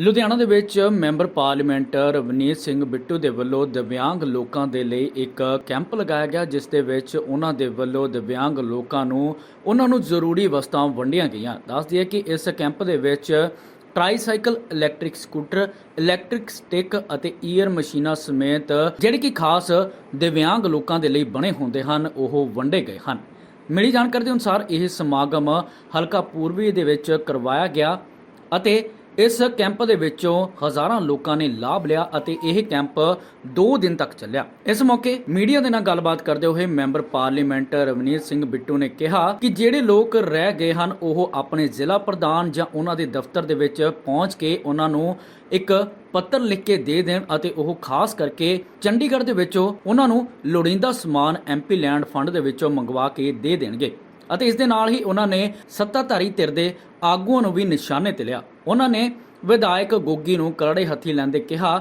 ਲੁਧਿਆਣਾ ਦੇ ਵਿੱਚ member parliament Ravneet Singh Bittu ਦੇ ਵੱਲੋਂ ਦਿਵਿਆਂਗ ਲੋਕਾਂ ਦੇ ਲਈ ਇੱਕ ਕੈਂਪ ਲਗਾਇਆ ਗਿਆ, ਜਿਸ ਦੇ ਵਿੱਚ ਉਹਨਾਂ ਦੇ ਵੱਲੋਂ ਦਿਵਿਆਂਗ ਲੋਕਾਂ ਨੂੰ ਉਹਨਾਂ ਨੂੰ ਜ਼ਰੂਰੀ ਵਸਤਾਂ ਵੰਡੀਆਂ ਗਈਆਂ। ਦੱਸ ਦਈਏ ਕਿ ਇਸ ਕੈਂਪ ਦੇ ਵਿੱਚ tricycle, electric scooter, electric stick ਅਤੇ ਈਅਰ ਮਸ਼ੀਨਾਂ ਸਮੇਤ ਜਿਹੜੇ ਕਿ ਖਾਸ ਦਿਵਿਆਂਗ ਲੋਕਾਂ ਦੇ ਲਈ ਬਣੇ ਹੁੰਦੇ ਹਨ, ਉਹ ਵੰਡੇ ਗਏ ਹਨ। ਮਿਲੀ ਜਾਣਕਾਰੀ ਦੇ ਅਨੁਸਾਰ ਇਹ ਸਮਾਗਮ ਹਲਕਾ ਪੂਰਬੀ ਦੇ ਵਿੱਚ ਕਰਵਾਇਆ ਗਿਆ ਅਤੇ ਇਸ ਕੈਂਪ ਦੇ ਵਿੱਚੋਂ ਹਜ਼ਾਰਾਂ ਲੋਕਾਂ ਨੇ ਲਾਭ ਲਿਆ ਅਤੇ ਇਹ ਕੈਂਪ 2 ਦਿਨ ਤੱਕ ਚੱਲਿਆ। ਇਸ ਮੌਕੇ ਮੀਡੀਆ ਦੇ ਨਾਲ ਗੱਲਬਾਤ ਕਰਦੇ ਹੋਏ ਮੈਂਬਰ ਪਾਰਲੀਮੈਂਟ ਰਵਨੀਤ ਸਿੰਘ ਬਿੱਟੂ ਨੇ ਕਿਹਾ ਕਿ ਜਿਹੜੇ ਲੋਕ ਰਹਿ ਗਏ ਹਨ, ਉਹ ਆਪਣੇ ਜ਼ਿਲ੍ਹਾ ਪ੍ਰਧਾਨ ਜਾਂ ਉਹਨਾਂ ਦੇ ਦਫ਼ਤਰ ਦੇ ਵਿੱਚ ਪਹੁੰਚ ਕੇ ਉਹਨਾਂ ਨੂੰ ਇੱਕ ਪੱਤਰ ਲਿਖ ਕੇ ਦੇ ਦੇਣ ਅਤੇ ਉਹ ਖਾਸ ਕਰਕੇ ਚੰਡੀਗੜ੍ਹ ਦੇ ਵਿੱਚੋਂ ਉਹਨਾਂ ਨੂੰ ਲੋੜੀਂਦਾ ਸਮਾਨ ਐਮਪੀ ਲੈਂਡ ਫੰਡ ਦੇ ਵਿੱਚੋਂ ਮੰਗਵਾ ਕੇ ਦੇ ਦੇਣਗੇ। ਅਤੇ ਇਸ ਦੇ ਨਾਲ ਹੀ ਉਹਨਾਂ ਨੇ ਸੱਤਾਧਾਰੀ ਧਿਰ ਦੇ ਆਗੂਆਂ ਨੂੰ ਵੀ ਨਿਸ਼ਾਨੇ ਤੇ ਲਿਆ। ਉਹਨਾਂ ਨੇ ਵਿਧਾਇਕ ਗੋਗੀ ਨੂੰ ਕਰੜੇ ਹੱਥੀ ਲੈਂਦੇ ਕਿਹਾ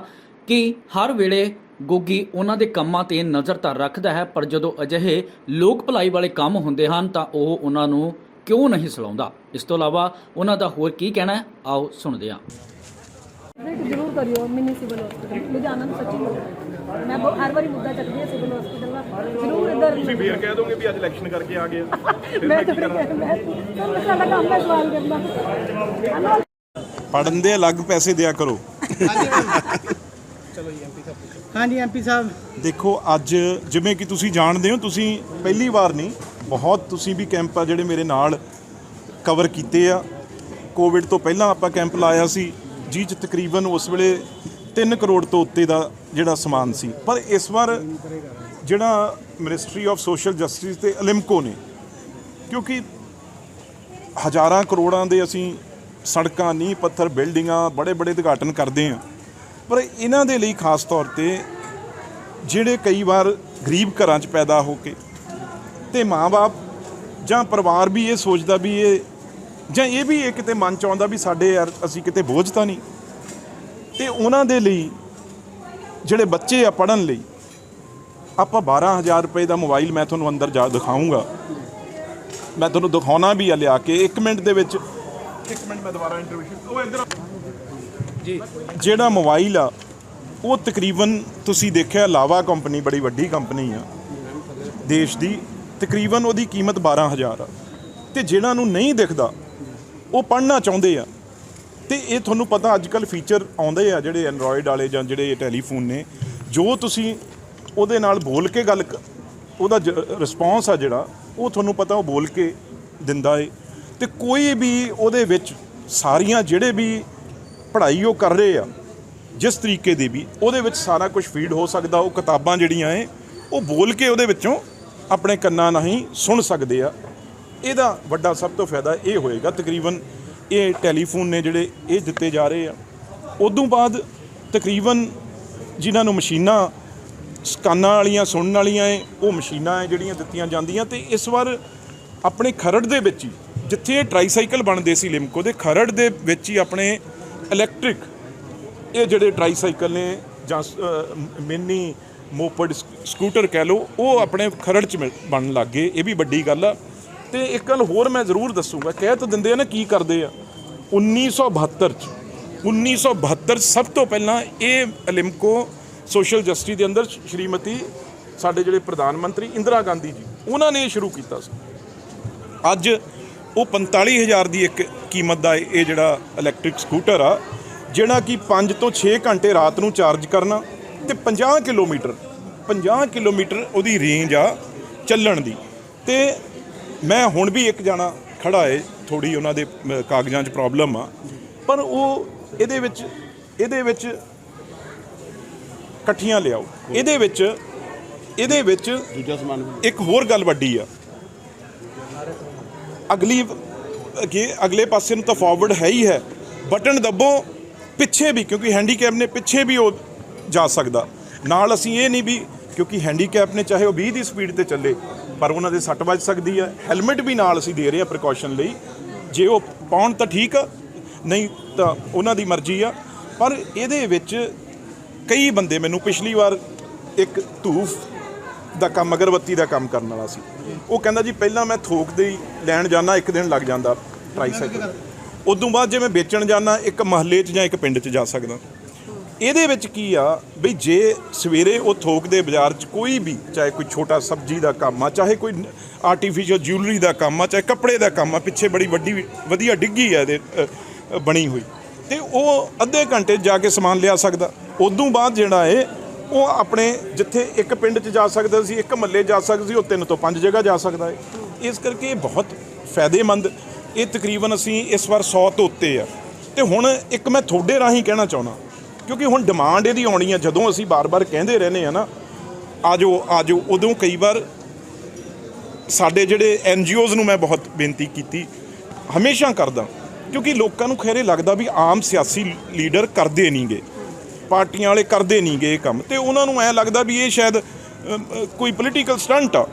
ਕਿ ਹਰ ਵੇਲੇ ਗੋਗੀ ਉਹਨਾਂ ਦੇ ਕੰਮਾਂ ਤੇ ਨਜ਼ਰ ਤਾਂ ਰੱਖਦਾ ਹੈ, ਪਰ ਜਦੋਂ ਅਜਿਹੇ ਲੋਕ ਭਲਾਈ ਵਾਲੇ ਕੰਮ ਹੁੰਦੇ ਹਨ ਤਾਂ ਉਹ ਉਹਨਾਂ ਨੂੰ ਕਿਉਂ ਨਹੀਂ ਸਲਾਉਂਦਾ? ਇਸ ਤੋਂ ਇਲਾਵਾ ਉਹਨਾਂ ਦਾ ਹੋਰ ਕੀ ਕਹਿਣਾ ਹੈ? ਆਓ ਸੁਣਦੇ ਹਾਂ। ਵਿਜ਼ਿਟ ਜ਼ਰੂਰ ਕਰਿਓ ਮਿਨੀ ਸਿਵਲ ਹਸਪੀਟਲ ਲੁਧਿਆਣਾ ਨੂੰ ਸੱਚੀ ਬੋਲ। ਮੈਂ ਬਹੁਤ- ਹਰ ਵਾਰੀ ਮੁੱਦਾ ਚੱਕਦੀ ਹਾਂ ਸਿਵਲ ਹਸਪੀਟਲ ਦਾ। ਜ਼ਰੂਰ ਇੱਧਰ ਤੁਸੀਂ ਫੇਰ ਕਹਿ ਦੋਗੇ ਵੀ ਅੱਜ ਇਲੈਕਸ਼ਨ ਕਰਕੇ ਆ ਗਏ ਆ। ਫਿਰ ਮੈਂ ਮੈਂ ਤਾਂ ਕੀ ਫਿਰ ਕਰਾਂ ਮੈਂ ਤੁਹਾਨੂੰ ਸਾਡਾ ਕੰਮ ਹੈ ਸਵਾਲ ਕਰਨਾ। ਹਲੋ ਪੜਨ ਦੇ ਅਲੱਗ ਪੈਸੇ ਦਿਆ ਕਰੋ। ਹਾਂਜੀ ਐਮਪੀ ਸਾਹਿਬ। ਦੇਖੋ ਅੱਜ ਜਿਵੇਂ ਕਿ ਤੁਸੀਂ ਜਾਣਦੇ ਹੋ ਤੁਸੀਂ ਪਹਿਲੀ ਵਾਰ ਨਹੀਂ ਬਹੁਤ ਤੁਸੀਂ ਵੀ ਕੈਂਪ ਆ ਜਿਹੜੇ ਮੇਰੇ ਨਾਲ ਕਵਰ ਕੀਤੇ ਆ। ਕੋਵਿਡ ਤੋਂ ਪਹਿਲਾਂ ਆਪਾਂ ਕੈਂਪ ਲਾਇਆ ਸੀ। ਜੀ 'ਚ ਤਕਰੀਬਨ ਉਸ ਵੇਲੇ 3 ਕਰੋੜ ਤੋਂ ਉੱਤੇ ਦਾ ਜਿਹੜਾ ਸਮਾਨ ਸੀ। ਪਰ ਇਸ ਵਾਰ ਜਿਹੜਾ ਮਿਨਿਸਟਰੀ ਆਫ ਸੋਸ਼ਲ ਜਸਟਿਸ ਤੇ ਅਲਿਮਕੋ ਨੇ, ਕਿਉਂਕਿ ਹਜ਼ਾਰਾਂ ਕਰੋੜਾਂ ਦੇ ਅਸੀਂ ਸੜਕਾਂ, ਨੀਂਹ ਪੱਥਰ, ਬਿਲਡਿੰਗਾਂ ਬੜੇ ਬੜੇ ਉਦਘਾਟਨ ਕਰਦੇ ਹਾਂ। ਪਰ ਇਹਨਾਂ ਦੇ ਲਈ ਖਾਸ ਤੌਰ ਤੇ ਜਿਹੜੇ ਕਈ ਵਾਰ ਗਰੀਬ ਘਰਾਂ 'ਚ ਪੈਦਾ ਹੋ ਕੇ ਤੇ ਮਾਂ-ਬਾਪ ਜਾਂ ਪਰਿਵਾਰ ਵੀ ਇਹ ਸੋਚਦਾ ਵੀ ਇਹ ਜਾਂ ਇਹ ਵੀ ਇਹ ਕਿਤੇ ਮਨ ਚ ਆਉਂਦਾ ਵੀ ਸਾਡੇ ਯਾਰ ਅਸੀਂ ਕਿਤੇ ਬੋਝ ਤਾਂ ਨਹੀਂ। ਤੇ ਉਹਨਾਂ ਦੇ ਲਈ ਜਿਹੜੇ ਬੱਚੇ ਆ ਪੜਨ ਲਈ ਆਪਾਂ 12000 ਰੁਪਏ ਦਾ ਮੋਬਾਈਲ ਮੈਂ ਤੁਹਾਨੂੰ ਅੰਦਰ ਜਾ ਦਿਖਾਉਂਗਾ ਮੈਂ ਤੁਹਾਨੂੰ ਦਿਖਾਉਣਾ ਵੀ ਆ ਲਿਆ ਕੇ 1 ਮਿੰਟ ਦੇ ਵਿੱਚ ਇੱਕ ਮਿੰਟ ਮੈਂ ਦੁਬਾਰਾ ਇੰਟਰਵਿਊ ਉਹ ਇੱਧਰ ਜਿਹੜਾ ਮੋਬਾਈਲ ਆ ਉਹ ਤਕਰੀਬਨ ਤੁਸੀਂ ਦੇਖਿਆ ਲਾਵਾ ਕੰਪਨੀ ਬੜੀ ਵੱਡੀ ਕੰਪਨੀ ਆ ਦੇਸ਼ ਦੀ ਤਕਰੀਬਨ ਉਹਦੀ ਕੀਮਤ 12000 ਆ। ਤੇ ਜਿਹਨਾਂ ਨੂੰ ਨਹੀਂ ਦਿਖਦਾ ਉਹ ਪੜ੍ਹਨਾ ਚਾਹੁੰਦੇ ਆ। ਤੇ ਇਹ ਤੁਹਾਨੂੰ ਪਤਾ ਅੱਜ ਕੱਲ ਫੀਚਰ ਆਉਂਦੇ ਆ ਜਿਹੜੇ ਐਂਡਰੋਇਡ ਵਾਲੇ ਜਾਂ ਜਿਹੜੇ ਟੈਲੀਫੋਨ ਨੇ, ਜੋ ਤੁਸੀਂ ਉਹਦੇ ਨਾਲ ਬੋਲ ਕੇ ਗੱਲ ਕ- ਉਹਦਾ ਰਿਸਪੌਂਸ ਆ ਜਿਹੜਾ, ਉਹ ਤੁਹਾਨੂੰ ਪਤਾ ਉਹ ਬੋਲ ਕੇ ਦਿੰਦਾ ਏ। ਤੇ ਕੋਈ ਵੀ ਉਹਦੇ ਵਿੱਚ ਸਾਰੀਆਂ ਜਿਹੜੇ ਵੀ ਪੜ੍ਹਾਈ ਉਹ ਕਰ ਰਹੇ ਆ, ਜਿਸ ਤਰੀਕੇ ਦੀ ਵੀ, ਉਹਦੇ ਵਿੱਚ ਸਾਰਾ ਕੁਝ ਫੀਡ ਹੋ ਸਕਦਾ, ਉਹ ਕਿਤਾਬਾਂ ਜਿਹੜੀਆਂ ਏ, ਉਹ ਬੋਲ ਕੇ ਉਹਦੇ ਵਿੱਚੋਂ ਆਪਣੇ ਕੰਨਾਂ ਨਹੀਂ ਸੁਣ ਸਕਦੇ ਆ। ਇਹਦਾ ਵੱਡਾ ਸਭ ਤੋਂ ਫਾਇਦਾ ਇਹ ਹੋਏਗਾ, ਤਕਰੀਬਨ ਇਹ ਟੈਲੀਫੋਨ ਨੇ ਜਿਹੜੇ ਇਹ ਦਿੱਤੇ ਜਾ ਰਹੇ ਆ। ਉਦੋਂ ਬਾਅਦ ਤਕਰੀਬਨ ਜਿਨ੍ਹਾਂ ਨੂੰ ਮਸ਼ੀਨਾਂ ਸਕਾਨਾਂ ਵਾਲੀਆਂ, ਸੁਣਨ ਵਾਲੀਆਂ ਏ, ਉਹ ਮਸ਼ੀਨਾਂ ਏ ਜਿਹੜੀਆਂ ਦਿੱਤੀਆਂ ਜਾਂਦੀਆਂ ਤੇ ਇਸ ਵਾਰ ਆਪਣੇ ਖਰੜ ਦੇ ਵਿੱਚ ਹੀ, ਜਿੱਥੇ ਇਹ ਟ੍ਰਾਈਸਾਈਕਲ ਬਣਦੇ ਸੀ ਲਿਮਕੋ ਦੇ, ਖਰੜ ਦੇ ਵਿੱਚ ਹੀ ਆਪਣੇ ਇਲੈਕਟ੍ਰਿਕ ਇਹ ਜਿਹੜੇ ਟ੍ਰਾਈਸਾਈਕਲ ਨੇ, ਜਾਂ ਮਿੰਨੀ ਮੋਪਡ ਸਕ- ਸਕੂਟਰ ਕਹਿ ਲਓ, ਉਹ ਆਪਣੇ ਖਰੜ ਚ ਮਿਲ- ਬਣਨ ਲੱਗ ਗਏ। ਇਹ ਵੀ ਵੱਡੀ ਗੱਲ ਆ। ਤੇ ਇੱਕ ਗੱਲ ਹੋਰ ਮੈਂ ਜ਼ਰੂਰ ਦੱਸੂਗਾ, ਕਹਿ ਤਾਂ ਦਿੰਦੇ ਆ ਨਾ ਕੀ ਕਰਦੇ ਆ। 1972 ਚ 1972 ਸਭ ਤੋਂ ਪਹਿਲਾਂ ਇਹ ਅਲਿਮਕੋ ਸੋਸ਼ਲ ਜਸਟਿਸ ਦੇ ਅੰਦਰ ਸ਼੍ਰੀਮਤੀ ਸਾਡੇ ਜਿਹੜੇ ਪ੍ਰਧਾਨ ਮੰਤਰੀ ਇੰਦਰਾ ਗਾਂਧੀ ਜੀ, ਉਹਨਾਂ ਨੇ ਇਹ ਸ਼ੁਰੂ ਕੀਤਾ ਸੀ। ਅੱਜ ਉਹ 45000 ਦੀ ਇੱਕ ਕੀਮਤ ਦਾ ਇਹ ਜਿਹੜਾ ਇਲੈਕਟ੍ਰਿਕ ਸਕੂਟਰ ਆ, ਜਿਹੜਾ ਕਿ 5 ਤੋਂ 6 ਘੰਟੇ ਰਾਤ ਨੂੰ ਚਾਰਜ ਕਰਨਾ ਤੇ 50 ਕਿਲੋਮੀਟਰ 50 ਕਿਲੋਮੀਟਰ ਉਹਦੀ ਰੇਂਜ ਆ ਚੱਲਣ ਦੀ। ਤੇ ਮੈਂ ਹੁਣ ਵੀ ਇੱਕ ਜਾਣਾ ਖੜਾ ਏ ਥੋੜੀ ਉਹਨਾਂ ਦੇ ਕਾਗਜ਼ਾਂ 'ਚ ਪ੍ਰੋਬਲਮ ਆ। ਪਰ ਉਹ ਇਹਦੇ ਵਿੱਚ ਇਹਦੇ ਵਿੱਚ ਇਕੱਠੀਆਂ ਲਿਆਓ। ਇਹਦੇ ਵਿੱਚ ਇਹਦੇ ਵਿੱਚ ਦੂਜਾ ਸਮਾਨ ਇੱਕ ਹੋਰ ਗੱਲ ਵੱਡੀ ਆ। ਅਗਲੀ ਕਿ ਅਗਲੇ ਪਾਸੇ ਨੂੰ ਤਾਂ ਫਾਰਵਰਡ ਹੈ ਹੀ ਹੈ। ਬਟਨ ਦੱਬੋ ਪਿੱਛੇ ਵੀ ਕਿਉਂਕਿ ਹੈਂਡੀਕੈਪ ਨੇ ਪਿੱਛੇ ਵੀ ਉਹ ਜਾ ਸਕਦਾ। ਨਾਲ ਅਸੀਂ ਇਹ ਨਹੀਂ ਵੀ ਕਿਉਂਕਿ ਹੈਂਡੀਕੈਪ ਨੇ ਚਾਹੇ ਉਹ 20 ਦੀ ਸਪੀਡ ਤੇ ਚੱਲੇ, ਪਰ ਉਹਨਾਂ ਦੇ ਸੱਟ ਵੱਜ ਸਕਦੀ ਹੈ ਹੈਲਮਟ ਵੀ ਨਾਲ ਅਸੀਂ ਦੇ ਰਹੇ ਹਾਂ ਪ੍ਰੀਕਾਸ਼ਨ ਲਈ। ਜੇ ਉਹ ਪਾਉਣ ਤਾਂ ਠੀਕ ਆ, ਨਹੀਂ ਤਾਂ ਉਹਨਾਂ ਦੀ ਮਰਜ਼ੀ ਆ। ਪਰ ਇਹਦੇ ਵਿੱਚ ਕਈ ਬੰਦੇ ਮੈਨੂੰ ਪਿਛਲੀ ਵਾਰ ਇੱਕ ਧੂਫ ਦਾ ਕੰਮ, ਅਗਰਬੱਤੀ ਦਾ ਕੰਮ ਕਰਨ ਵਾਲਾ ਸੀ। ਉਹ ਕਹਿੰਦਾ ਜੀ, ਪਹਿਲਾਂ ਮੈਂ ਥੋਕ ਦੇ ਲੈਣ ਜਾਣਾ ਇੱਕ ਦਿਨ ਲੱਗ ਜਾਂਦਾ ਟ੍ਰਾਈਸਾਈਕਲ ਉਦੋਂ ਬਾਅਦ ਜੇ ਮੈਂ ਵੇਚਣ ਜਾਣਾ ਇੱਕ ਮਹੱਲੇ 'ਚ ਜਾਂ ਇੱਕ ਪਿੰਡ 'ਚ ਜਾ ਸਕਦਾ। ਇਹਦੇ ਵਿੱਚ ਕੀ ਆ ਵੀ ਜੇ ਸਵੇਰੇ ਉਹ ਥੋਕ ਦੇ ਬਾਜ਼ਾਰ 'ਚ ਕੋਈ ਵੀ, ਚਾਹੇ ਕੋਈ ਛੋਟਾ ਸਬਜ਼ੀ ਦਾ ਕੰਮ ਆ, ਚਾਹੇ ਕੋਈ ਆਰਟੀਫੀਸ਼ੀਅਲ ਜਿਊਲਰੀ ਦਾ ਕੰਮ ਆ, ਚਾਹੇ ਕੱਪੜੇ ਦਾ ਕੰਮ ਆ, ਪਿੱਛੇ ਬੜੀ ਵੱਡੀ ਵਧੀਆ ਡਿੱਗੀ ਆ ਇਹਦੇ ਬਣੀ ਹੋਈ। ਤੇ ਉਹ ਅੱਧੇ ਘੰਟੇ 'ਚ ਜਾ ਕੇ ਸਮਾਨ ਲਿਆ ਸਕਦਾ। ਉਦੋਂ ਬਾਅਦ ਜਿਹੜਾ ਏ, ਉਹ ਆਪਣੇ ਜਿੱਥੇ ਇੱਕ ਪਿੰਡ 'ਚ ਜਾ ਸਕਦਾ ਸੀ, ਇੱਕ ਮਹੱਲੇ ਜਾ ਸਕਦਾ ਸੀ, ਉਹ ਤਿੰਨ ਤੋਂ ਪੰਜ ਜਗ੍ਹਾ ਜਾ ਸਕਦਾ ਏ। ਇਸ ਕਰਕੇ ਇਹ ਬਹੁਤ ਫਾਇਦੇਮੰਦ। ਇਹ ਤਕਰੀਬਨ ਅਸੀਂ ਇਸ ਵਾਰ 100 ਤੋਂ ਉੱਤੇ ਆ। ਤੇ ਹੁਣ ਇੱਕ ਮੈਂ ਤੁਹਾਡੇ ਰਾਹੀਂ ਕਹਿਣਾ ਚਾਹੁੰਦਾ। ਕਿਉਂਕਿ ਹੁਣ ਡਿਮਾਂਡ ਇਹਦੀ ਆਉਣੀ ਆ, ਜਦੋਂ ਅਸੀਂ ਬਾਰ-ਬਾਰ ਕਹਿੰਦੇ ਰਹਿੰਦੇ ਆ ਨਾ, ਆਜੋ ਆਜੋ, ਉਦੋਂ ਕਈ ਵਾਰ ਸਾਡੇ ਜਿਹੜੇ ਐਨ ਜੀਓਜ਼ ਨੂੰ ਮੈਂ ਬਹੁਤ ਬੇਨਤੀ ਕੀਤੀ, ਹਮੇਸ਼ਾ ਕਰਦਾ, ਕਿਉਂਕਿ ਲੋਕਾਂ ਨੂੰ ਖੈਰੇ ਲੱਗਦਾ ਵੀ ਆਮ ਸਿਆਸੀ ਲੀਡਰ ਕਰਦੇ ਨਹੀਂਗੇ, ਪਾਰਟੀਆਂ ਵਾਲੇ ਕਰਦੇ ਨਹੀਂਗੇ ਇਹ ਕੰਮ, ਤੇ ਉਹਨਾਂ ਨੂੰ ਐ ਲੱਗਦਾ ਵੀ ਇਹ ਸ਼ਾਇਦ ਕੋਈ ਪੋਲੀਟੀਕਲ ਸਟੰਟ ਆ,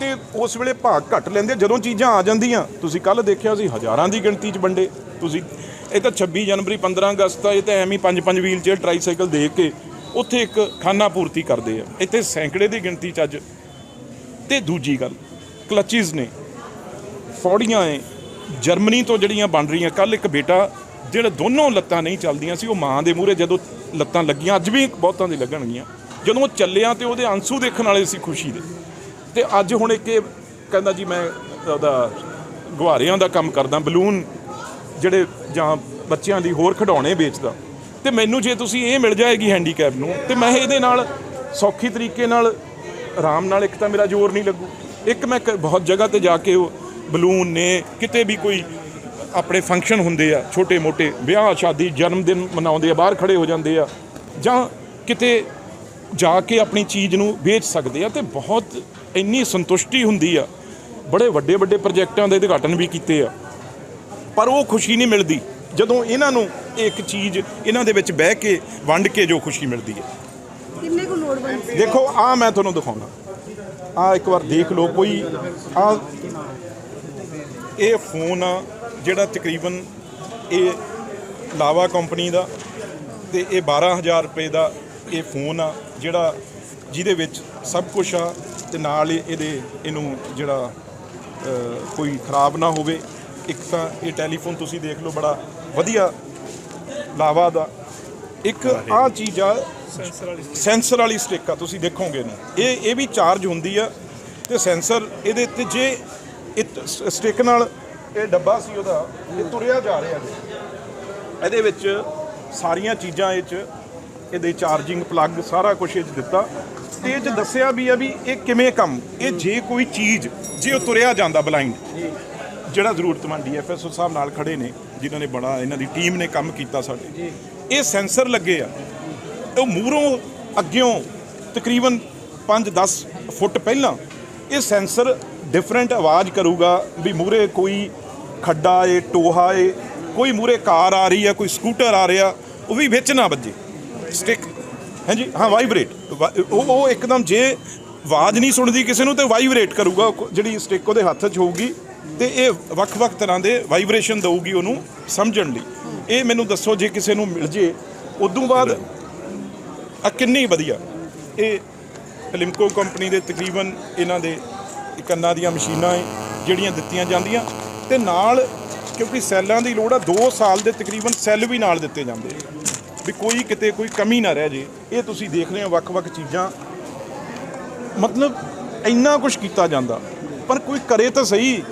ਤੇ ਉਸ ਵੇਲੇ ਭਾਗ ਘੱਟ ਲੈਂਦੇ ਜਦੋਂ ਚੀਜ਼ਾਂ ਆ ਜਾਂਦੀਆਂ, ਤੁਸੀਂ ਕੱਲ ਦੇਖਿਆ ਸੀ ਹਜ਼ਾਰਾਂ ਦੀ ਗਿਣਤੀ 'ਚ ਵੰਡੇ, ਤੁਸੀਂ ਇਹ ਤਾਂ 26 ਜਨਵਰੀ 15 ਅਗਸਤ ਆ, ਇਹ ਤਾਂ ਐਵੇਂ ਹੀ ਪੰਜ ਪੰਜ ਵੀਲ ਚੇਅਰ ਟਰਾਈਸਾਈਕਲ ਦੇ ਕੇ ਉੱਥੇ ਇੱਕ ਖਾਨਾ ਪੂਰਤੀ ਕਰਦੇ ਆ। ਇੱਥੇ ਸੈਂਕੜੇ ਦੀ ਗਿਣਤੀ 'ਚ ਅੱਜ। ਤੇ ਦੂਜੀ ਗੱਲ ਕਲਚਿਸ ਨੇ, ਫੌੜੀਆਂ ਏ ਜਰਮਨੀ ਤੋਂ ਜਿਹੜੀਆਂ ਬਣ ਰਹੀਆਂ ਕੱਲ ਇੱਕ ਬੇਟਾ ਜਿਹੜਾ ਦੋਨੋਂ ਲੱਤਾਂ ਨਹੀਂ ਚੱਲਦੀਆਂ ਸੀ, ਉਹ ਮਾਂ ਦੇ ਮੂਹਰੇ ਜਦੋਂ ਲੱਤਾਂ ਲੱਗੀਆਂ, ਅੱਜ ਵੀ ਬਹੁਤਾਂ ਦੇ ਲੱਗਣਗੀਆਂ। ਜਦੋਂ ਉਹ ਚੱਲਿਆ ਤੇ ਉਹਦੇ ਆਂਸੂ ਦੇਖਣ ਵਾਲੇ ਸੀ ਖੁਸ਼ੀ ਦੇ। ਤੇ ਅੱਜ ਹੁਣ ਇੱਕ ਇਹ ਕਹਿੰਦਾ ਜੀ ਮੈਂ ਉਹਦਾ ਗੁਹਾਰਿਆਂ ਦਾ ਕੰਮ ਕਰਦਾ, ਬਲੂਨ ਜਿਹੜੇ ਜਾਂ ਬੱਚਿਆਂ ਦੀ ਹੋਰ ਖਿਡੌਣੇ ਵੇਚਦਾ। ਤੇ ਮੈਨੂੰ ਜੇ ਤੁਸੀਂ ਇਹ ਮਿਲ ਜਾਏਗੀ ਹੈਂਡੀਕੈਪ ਨੂੰ, ਤੇ ਮੈਂ ਇਹਦੇ ਨਾਲ ਸੌਖੀ ਤਰੀਕੇ ਨਾਲ, ਆਰਾਮ ਨਾਲ ਇੱਕ ਤਾਂ ਮੇਰਾ ਜ਼ੋਰ ਨਹੀਂ ਲੱਗੂ। ਇੱਕ ਮੈਂ ਕ- ਬਹੁਤ ਜਗ੍ਹਾ ਤੇ ਜਾ ਕੇ ਉਹ ਬਲੂਨ ਨੇ, ਕਿਤੇ ਵੀ ਕੋਈ ਆਪਣੇ ਫੰਕਸ਼ਨ ਹੁੰਦੇ ਆ, ਛੋਟੇ ਮੋਟੇ, ਵਿਆਹ, ਸ਼ਾਦੀ, ਜਨਮ ਦਿਨ ਮਨਾਉਂਦੇ ਆ, ਬਾਹਰ ਖੜੇ ਹੋ ਜਾਂਦੇ ਆ, ਜਾਂ ਕਿਤੇ ਜਾ ਕੇ ਆਪਣੀ ਚੀਜ਼ ਨੂੰ ਵੇਚ ਸਕਦੇ ਆ, ਤੇ ਬਹੁਤ ਇੰਨੀ ਸੰਤੁਸ਼ਟੀ ਹੁੰਦੀ ਆ। ਬੜੇ ਵੱਡੇ ਵੱਡੇ ਪ੍ਰੋਜੈਕਟਾਂ ਦੇ ਉਦਘਾਟਨ ਵੀ ਕੀਤੇ ਆ। ਪਰ ਉਹ ਖੁਸ਼ੀ ਨਹੀਂ ਮਿਲਦੀ ਜਦੋਂ ਇਹਨਾਂ ਨੂੰ ਇੱਕ ਚੀਜ਼ ਇਹਨਾਂ ਦੇ ਵਿੱਚ ਬਹਿ ਕੇ ਵੰਡ ਕੇ ਜੋ ਖੁਸ਼ੀ ਮਿਲਦੀ ਹੈ। ਕਿੰਨੇ ਕੁ ਸੀ ਦੇਖੋ ਆ ਮੈਂ ਤੁਹਾਨੂੰ ਦਿਖਾਉਣਾ। ਆ ਇੱਕ ਵਾਰ ਦੇਖ ਲਓ ਕੋਈ। ਆ ਇਹ ਫੋਨ ਆ ਜਿਹੜਾ ਤਕਰੀਬਨ ਇਹ ਲਾਵਾ ਕੰਪਨੀ ਦਾ ਤੇ ਇਹ 12000 ਰੁਪਏ ਦਾ ਇਹ ਫੋਨ ਆ ਜਿਹੜਾ ਜਿਹਦੇ ਵਿੱਚ ਸਭ ਕੁਝ ਆ ਤੇ ਨਾਲ ਇਹਦੇ ਇਹਨੂੰ ਜਿਹੜਾ ਕੋਈ ਖਰਾਬ ਨਾ ਹੋਵੇ। ਇੱਕ ਤਾਂ ਇਹ ਟੈਲੀਫੋਨ ਤੁਸੀਂ ਦੇਖ ਲਓ ਬੜਾ ਵਧੀਆ ਲਾਵਾ ਦਾ। ਇੱਕ ਆ ਚੀਜ਼ ਆ ਸੈਂਸਰ ਵਾਲੀ ਸਟਿੱਕ ਆ ਤੁਸੀਂ ਦੇਖੋਗੇ ਇਹਨੂੰ। ਇਹ ਇਹ ਵੀ ਚਾਰਜ ਹੁੰਦੀ ਆ ਤੇ ਸੈਂਸਰ ਇਹਦੇ ਤੇ ਜੇ ਇਹ ਸਟਿੱਕ ਨਾਲ ਇਹ ਡੱਬਾ ਸੀ ਉਹਦਾ ਇਹ ਤੁਰਿਆ ਜਾ ਰਿਹਾ ਜੀ। ਇਹਦੇ ਵਿੱਚ ਸਾਰੀਆਂ ਚੀਜ਼ਾਂ ਇਹ ਚ ਇਹਦੇ ਚਾਰਜਿੰਗ ਪਲੱਗ ਸਾਰਾ ਕੁਝ ਇਹ ਚ ਦਿੱਤਾ। ਤੇ ਇਹ ਚ ਦੱਸਿਆ ਵੀ ਆ ਵੀ ਇਹ ਕਿਵੇਂ ਕੰਮ ਇਹ ਜੇ ਕੋਈ ਚੀਜ਼ ਜੇ ਉਹ ਤੁਰਿਆ ਜਾਂਦਾ ਬਲਾਈਂਡ ਜਿਹੜਾ ਜ਼ਰੂਰਤਮੰਦ ਡੀਐਫਐਸਓ ਸਾਹਿਬ ਨਾਲ ਖੜੇ ਨੇ ਜਿਨ੍ਹਾਂ ਨੇ ਬੜਾ ਇਹਨਾਂ ਦੀ ਟੀਮ ਨੇ ਕੰਮ ਕੀਤਾ ਸਾਡੇ। ਇਹ ਸੈਂਸਰ ਲੱਗੇ ਆ। ਉਹ ਮੂਹਰੋਂ ਅੱਗਿਓਂ ਤਕਰੀਬਨ 5-10 ਫੁੱਟ ਪਹਿਲਾਂ ਇਹ ਸੈਂਸਰ ਡਿਫਰੈਂਟ ਆਵਾਜ਼ ਕਰੂਗਾ ਵੀ ਮੂਹਰੇ ਕੋਈ ਖੱਡਾ ਏ ਟੋਹਾ ਏ ਕੋਈ ਮੂਹਰੇ ਕਾਰ ਆ ਰਹੀ ਆ ਕੋਈ ਸਕੂਟਰ ਆ ਰਿਹਾ ਉਹ ਵੀ ਵਿੱਚ ਨਾ ਵੱਜੇ। ਸਟਿਕ ਹਾਂਜੀ ਹਾਂ ਵਾਈਬ੍ਰੇਟ ਉਹ ਉਹ ਇੱਕਦਮ ਜੇ ਆਵਾਜ਼ ਨਹੀਂ ਸੁਣਦੀ ਕਿਸੇ ਨੂੰ ਤੇ ਵਾਈਬ੍ਰੇਟ ਕਰੂਗਾ। ਜਿਹੜੀ ਸਟਿਕ ਉਹਦੇ ਹੱਥ 'ਚ ਹੋਊਗੀ। ਤੇ ਇਹ ਵੱਖ-ਵੱਖ ਤਰ੍ਹਾਂ ਦੇ ਵਾਈਬ੍ਰੇਸ਼ਨ ਦਊਗੀ ਉਹਨੂੰ ਸਮਝਣ ਲਈ। ਇਹ ਮੈਨੂੰ ਦੱਸੋ ਜੇ ਕਿਸੇ ਨੂੰ ਮਿਲ ਜੇ ਉਦੋਂ ਬਾਅਦ ਆ ਕਿੰਨੀ ਵਧੀਆ। ਇਹ ਫਿਲਮਕੋ ਕੰਪਨੀ ਦੇ ਤਕਰੀਬਨ ਇਹਨਾਂ ਦੇ ਕੰਨਾਂ ਦੀਆਂ ਮਸ਼ੀਨਾਂ ਏ ਜਿਹੜੀਆਂ ਦਿੱਤੀਆਂ ਜਾਂਦੀਆਂ ਤੇ ਨਾਲ ਕਿਉਂਕਿ ਸੈੱਲਾਂ ਦੀ ਲੋੜ ਆ 2 ਸਾਲ ਦੇ ਤਕਰੀਬਨ ਸੈੱਲ ਵੀ ਨਾਲ ਦਿੱਤੇ ਜਾਂਦੇ। ਵੀ ਕੋਈ ਕਿਤੇ ਕੋਈ ਕਮੀ ਨਾ ਰਹਿ ਜੇ ਇਹ ਤੁਸੀਂ ਦੇਖ ਰਹੇ ਹੋ ਵੱਖ-ਵੱਖ ਚੀਜ਼ਾਂ। ਮਤਲਬ ਇੰਨਾ ਕੁਝ ਕੀਤਾ ਜਾਂਦਾ ਪਰ ਕੋਈ ਕਰੇ ਤਾਂ ਸਹੀ।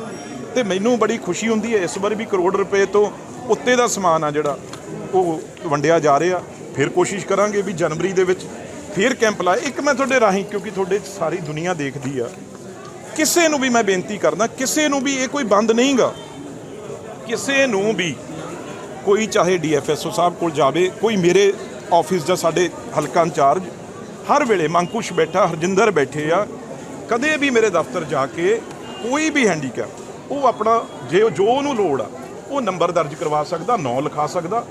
ਤੇ ਮੈਨੂੰ ਬੜੀ ਖੁਸ਼ੀ ਹੁੰਦੀ ਹੈ ਇਸ ਵਾਰ ਵੀ ਕਰੋੜ ਰੁਪਏ ਤੋਂ ਉੱਤੇ ਦਾ ਸਮਾਨ ਆ ਜਿਹੜਾ ਉਹ ਵੰਡਿਆ ਜਾ ਰਿਹਾ। ਫਿਰ ਕੋਸ਼ਿਸ਼ ਕਰਾਂਗੇ ਵੀ ਜਨਵਰੀ ਦੇ ਵਿੱਚ ਫਿਰ ਕੈਂਪ ਲਾਏ। ਇੱਕ ਮੈਂ ਤੁਹਾਡੇ ਰਾਹੀਂ, ਕਿਉਂਕਿ ਤੁਹਾਡੇ ਸਾਰੀ ਦੁਨੀਆ ਦੇਖਦੀ ਆ। ਕਿਸੇ ਨੂੰ ਵੀ ਮੈਂ ਬੇਨਤੀ ਕਰਦਾ, ਕਿਸੇ ਨੂੰ ਵੀ ਇਹ ਕੋਈ ਬੰਦ ਨਹੀਂਗਾ। ਕਿਸੇ ਨੂੰ ਵੀ ਕੋਈ, ਚਾਹੇ ਡੀਐਫਐਸਓ ਸਾਹਿਬ ਕੋਲ ਜਾਵੇ, ਕੋਈ ਮੇਰੇ ਆਫਿਸ ਦਾ ਸਾਡੇ ਹਲਕਾ ਇੰਚਾਰਜ, ਹਰ ਵੇਲੇ ਮੰਕੁਸ਼ ਬੈਠਾ, ਹਰਜਿੰਦਰ ਬੈਠੇ ਆ। ਕਦੇ ਵੀ ਮੇਰੇ ਦਫ਼ਤਰ ਜਾ ਕੇ ਕੋਈ ਵੀ ਹੈਂਡੀਕੈਪ ਉਹ ਆਪਣਾ ਜੇ ਜੋ ਉਹਨੂੰ ਲੋੜ ਆ, ਉਹ ਨੰਬਰ ਦਰਜ ਕਰਵਾ ਸਕਦਾ, ਨਾਂ ਲਿਖਾ ਸਕਦਾ।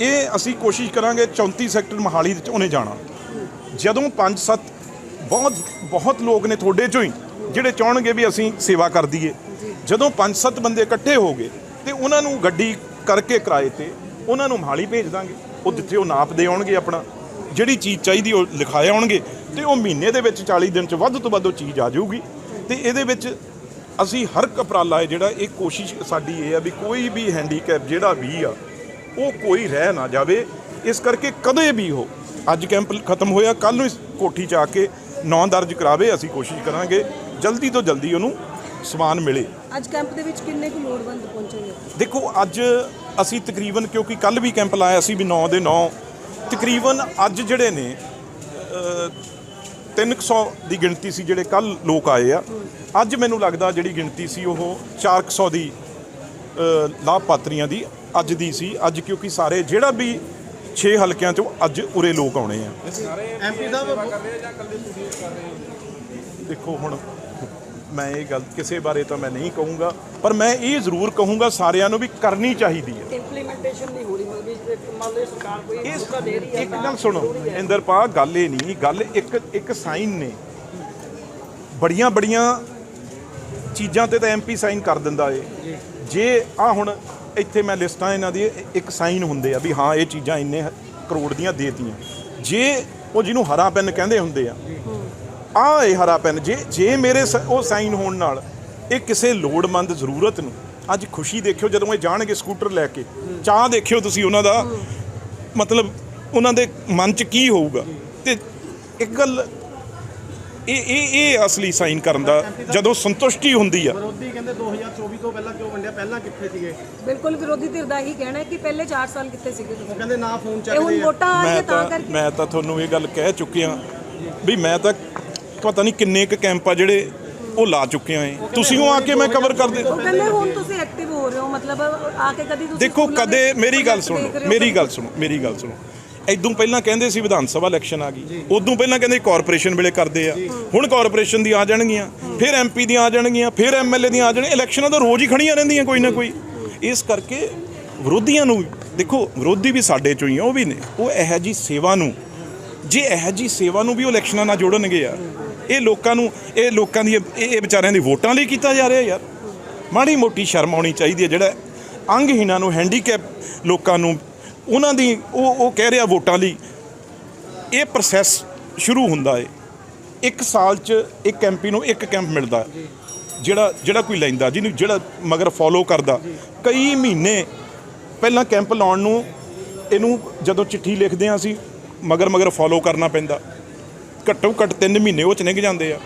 ਇਹ ਅਸੀਂ ਕੋਸ਼ਿਸ਼ ਕਰਾਂਗੇ 34 ਸੈਕਟਰ ਮਹਾਲੀ ਵਿੱਚ ਉਹਨੇ ਜਾਣਾ। ਜਦੋਂ 5-7 ਬਹੁਤ ਬਹੁਤ ਲੋਕ ਨੇ ਤੁਹਾਡੇ ਚੋਂ ਹੀ, ਜਿਹੜੇ ਚਾਹਣਗੇ ਵੀ ਅਸੀਂ ਸੇਵਾ ਕਰ ਦਈਏ। ਜਦੋਂ 5-7 ਬੰਦੇ ਇਕੱਠੇ ਹੋ ਗਏ, ਤੇ ਉਹਨਾਂ ਨੂੰ ਗੱਡੀ ਕਰਕੇ ਕਿਰਾਏ ਤੇ ਉਹਨਾਂ ਨੂੰ ਮਹਾਲੀ ਭੇਜ ਦਾਂਗੇ। ਉਹ ਜਿੱਥੇ ਉਹ ਨਾਪ ਦੇ ਆਉਣਗੇ ਆਪਣਾ, ਜਿਹੜੀ ਚੀਜ਼ ਚਾਹੀਦੀ ਉਹ ਲਿਖਾਏ ਆਉਣਗੇ, ਤੇ ਉਹ ਮਹੀਨੇ ਦੇ ਵਿੱਚ 40 ਦਿਨ ਚ ਵੱਧ ਤੋਂ ਵੱਧ ਉਹ ਚੀਜ਼ ਆ ਜਾਊਗੀ। ਤੇ ਇਹਦੇ ਵਿੱਚ ਅਸੀਂ ਹਰ ਇੱਕ ਉਪਰਾਲਾ ਹੈ ਜਿਹੜਾ ਇਹ ਕੋਸ਼ਿਸ਼ ਸਾਡੀ ਇਹ ਆ ਵੀ ਕੋਈ ਵੀ ਹੈਂਡੀਕੈਪ ਜਿਹੜਾ ਵੀ ਆ ਉਹ ਕੋਈ ਰਹਿ ਨਾ ਜਾਵੇ ਇਸ ਕਰਕੇ ਕਦੇ ਵੀ ਹੋ। ਅੱਜ ਕੈਂਪ ਖਤਮ ਹੋਇਆ ਕੱਲ ਨੂੰ ਇਸ ਕੋਠੀ 'ਚ ਆ ਕੇ ਨਾਂ ਦਰਜ ਕਰਾਵੇ ਅਸੀਂ ਕੋਸ਼ਿਸ਼ ਕਰਾਂਗੇ ਜਲਦੀ ਤੋਂ ਜਲਦੀ ਉਹਨੂੰ ਸਮਾਨ ਮਿਲੇ। ਅੱਜ ਕੈਂਪ ਦੇ ਵਿੱਚ ਕਿੰਨੇ ਕੁ ਲੋੜਵੰਦ ਪਹੁੰਚੇਗੇ ਦੇਖੋ ਅੱਜ ਅਸੀਂ ਤਕਰੀਬਨ ਕਿਉਂਕਿ ਕੱਲ ਵੀ ਕੈਂਪ ਲਾਇਆ ਸੀ ਵੀ 9 ਦੇ 9 ਤਕਰੀਬਨ ਅੱਜ ਜਿਹੜੇ ਨੇ ਅ, 300 ਦੀ ਗਿਣਤੀ ਸੀ ਜਿਹੜੇ ਕੱਲ ਲੋਕ ਆਏ ਆ। ਅੱਜ ਮੈਨੂੰ ਲੱਗਦਾ ਜਿਹੜੀ ਗਿਣਤੀ ਸੀ ਉਹ 400 ਦੀ ਲਾਭਪਾਤਰੀਆਂ ਦੀ ਅੱਜ ਦੀ ਸੀ। ਅੱਜ ਕਿਉਂਕਿ ਸਾਰੇ ਜਿਹੜਾ ਵੀ 6 ਹਲਕਿਆਂ ਚੋਂ ਅੱਜ ਉਰੇ ਲੋਕ ਆਉਣੇ ਆ। ਐਮਪੀ ਸਾਹਿਬ ਦੇਖੋ ਹੁਣ ਮੈਂ ਇਹ ਗੱਲ ਕਿਸੇ ਬਾਰੇ ਤਾਂ ਮੈਂ ਨਹੀਂ ਕਹੂੰਗਾ ਪਰ ਮੈਂ ਇਹ ਜ਼ਰੂਰ ਕਹੂੰਗਾ ਸਾਰਿਆਂ ਨੂੰ ਵੀ ਕਰਨੀ ਚਾਹੀਦੀ ਹੈ। ਇੰਪਲੀਮੈਂਟੇਸ਼ਨ ਨਹੀਂ ਹੋ ਰਹੀ ਮਤਲਬ ਮੰਨ ਲਓ ਸਰਕਾਰ ਕੋਈ ਮੌਕਾ ਦੇ ਰਹੀ ਹੈ ਇੱਕ ਗੱਲ ਸੁਣੋ ਇੰਦਰਪਾ ਗੱਲ ਇਹ ਨਹੀਂ ਗੱਲ ਇੱਕ ਇੱਕ ਸਾਈਨ ਨੇ। ਬੜੀਆਂ ਬੜੀਆਂ ਚੀਜ਼ਾਂ ਤੇ ਤਾਂ ਐਮਪੀ ਸਾਈਨ ਕਰ ਦਿੰਦਾ ਏ। ਜੇ ਆ ਹੁਣ ਇੱਥੇ ਮੈਂ ਲਿਸਟਾਂ ਇਹਨਾਂ ਦੀ, ਇੱਕ ਸਾਈਨ ਹੁੰਦੇ ਆ ਵੀ ਹਾਂ, ਇਹ ਚੀਜ਼ਾਂ ਇੰਨੇ ਕਰੋੜ ਦੀਆਂ ਦੇਤੀਆਂ। ਜੇ ਉਹ ਜਿਹਨੂੰ ਹਰਾ ਪੈਨ ਕਹਿੰਦੇ ਹੁੰਦੇ ਆ ਆ ਇਹ ਹਰਾ ਪੈਨ, ਜੇ ਜੇ ਮੇਰੇ ਸ- ਉਹ ਸਾਈਨ ਹੋਣ ਨਾਲ ਇਹ ਕਿਸੇ ਲੋੜਮੰਦ ਜ਼ਰੂਰਤ ਨੂੰ, ਅੱਜ ਖੁਸ਼ੀ ਦੇਖਿਓ ਜਦੋਂ ਇਹ ਜਾਣਗੇ ਸਕੂਟਰ ਲੈ ਕੇ, ਚਾਹ ਦੇਖਿਓ ਤੁਸੀਂ ਉਹਨਾਂ ਦਾ, ਮਤਲਬ ਉਹਨਾਂ ਦੇ ਮਨ 'ਚ ਕੀ ਹੋਊਗਾ। ਤੇ ਇੱਕ ਗੱਲ ਇਹ ਇਹ ਇਹ ਅਸਲੀ ਸਾਈਨ ਕਰਨ ਦਾ ਜਦੋਂ ਸੰਤੁਸ਼ਟੀ ਹੁੰਦੀ ਆ। ਵਿਰੋਧੀ ਕਹਿੰਦੇ 2024 ਤੋਂ ਪਹਿਲਾਂ ਕਿਉਂ ਵੰਡਿਆ? ਪਹਿਲਾਂ ਕਿੱਥੇ ਸੀਗੇ? ਬਿਲਕੁਲ ਵਿਰੋਧੀ ਧਿਰ ਦਾ ਇਹੀ ਕਹਿਣਾ ਹੈ ਕਿ ਪਹਿਲੇ 4 ਸਾਲ ਕਿੱਥੇ ਸੀਗੇ? ਉਹ ਕਹਿੰਦੇ ਨਾ ਫੋਨ ਇਹ ਹੁਣ ਚੱਕਦੇ ਆ। ਵੋਟਾਂ ਆ ਮੈਂ ਤਾਂ ਤਾਂ ਕਰਕੇ। ਮੈਂ ਤਾਂ ਤੁਹਾਨੂੰ ਇਹ ਗੱਲ ਕਹਿ ਚੁੱਕਿਆ ਵੀ ਮੈਂ ਤਾਂ ਪਤਾ ਨਹੀਂ ਕਿੰਨੇ ਕੁ ਕੈਂਪ ਆ ਜਿਹੜੇ ਉਹ ਲਾ ਚੁੱਕੇ ਆ ਇਹ। ਤੁਸੀਂ ਉਹ ਆ ਕੇ ਮੈਂ ਕਵਰ ਕਰ ਦੇ ਉਹ ਕਹਿੰਦੇ ਹੁਣ ਤੁਸੀਂ ਐਕਟਿਵ ਹੋ ਰਹੇ ਹੋ ਮਤਲਬ ਆ ਕੇ ਕਦੀ ਤੁਸੀਂ ਦੇਖੋ ਸਕੂਲਾਂ ਕਦੇ ਮੇਰੀ ਗੱਲ project ਸੁਣੋ ਦੇਖ ਰਹੇ ਹੋ, ਮੇਰੀ ਗੱਲ ਸੁਣੋ ਮੇਰੀ ਗੱਲ ਸੁਣੋ। ਇਦੋਂ ਪਹਿਲਾਂ ਕਹਿੰਦੇ ਸੀ ਵਿਧਾਨ ਸਭਾ ਇਲੈਕਸ਼ਨ ਆ ਗਈ। ਉਦੋਂ ਪਹਿਲਾਂ ਕਹਿੰਦੇ ਕਾਰਪੋਰੇਸ਼ਨ ਵੇਲੇ ਕਰਦੇ ਆ। ਹੁਣ ਕਾਰਪੋਰੇਸ਼ਨ ਦੀ ਆ ਜਾਣਗੀਆਂ। ਫਿਰ ਐਮਪੀ ਦੀਆਂ ਆ ਜਾਣਗੀਆਂ ਫਿਰ ਐਮਐਲਏ ਦੀਆਂ ਆ ਜਾਣਗੀਆਂ। ਇਲੈਕਸ਼ਨਾਂ ਤਾਂ ਰੋਜ਼ ਹੀ ਖੜੀਆਂ ਰਹਿੰਦੀਆਂ ਕੋਈ ਨਾ ਕੋਈ। ਇਸ ਕਰਕੇ ਵਿਰੋਧੀਆਂ ਨੂੰ ਦੇਖੋ ਵਿਰੋਧੀ ਵੀ ਸਾਡੇ ਚੋਂ ਹੀ ਆ ਉਹ ਵੀ ਨੇ। ਉਹ ਇਹੋ ਜੀ ਸੇਵਾ ਨੂੰ ਜੇ ਇਹੋ ਜੀ ਸੇਵਾ ਨੂੰ ਵੀ ਉਹ ਇਲੈਕਸ਼ਨਾਂ ਨਾਲ ਜੋੜਨਗੇ ਯਾਰ। ਇਹ ਲੋਕਾਂ ਨੂੰ ਇਹ ਲੋਕਾਂ ਦੀ ਇਹ ਇਹ ਵਿਚਾਰਿਆਂ ਦੀ ਵੋਟਾਂ ਲਈ ਕੀਤਾ ਜਾ ਰਿਹਾ ਯਾਰ। ਮਾੜੀ ਮੋਟੀ ਸ਼ਰਮ ਆਉਣੀ ਚਾਹੀਦੀ ਹੈ ਜਿਹੜਾ ਅੰਗਹੀਣਾਂ ਨੂੰ ਹੈਂਡੀਕੈਪ ਲੋਕਾਂ ਨੂੰ ਉਹਨਾਂ ਦੀ ਉਹ ਉਹ ਕਹਿ ਰਿਹਾ ਵੋਟਾਂ ਲਈ, ਇਹ ਪ੍ਰੋਸੈਸ ਸ਼ੁਰੂ ਹੁੰਦਾ ਹੈ ਇੱਕ ਸਾਲ 'ਚ ਇੱਕ ਐਮਪੀ ਨੂੰ ਇੱਕ ਕੈਂਪ ਮਿਲਦਾ। ਜਿਹੜਾ ਜਿਹੜਾ ਕੋਈ ਲੈਂਦਾ, ਜਿਹਨੂੰ ਜਿਹੜਾ ਮਗਰ ਫੋਲੋ ਕਰਦਾ। ਕਈ ਮਹੀਨੇ ਪਹਿਲਾਂ ਕੈਂਪ ਲਾਉਣ ਨੂੰ ਇਹਨੂੰ ਜਦੋਂ ਚਿੱਠੀ ਲਿਖਦੇ ਆ ਅਸੀਂ, ਮਗਰ ਮਗਰ ਫੋਲੋ ਕਰਨਾ ਪੈਂਦਾ। ਘੱਟੋ ਘੱਟ 3 ਮਹੀਨੇ ਉਹ ਚ ਨਿਕ ਜਾਂਦੇ ਆ।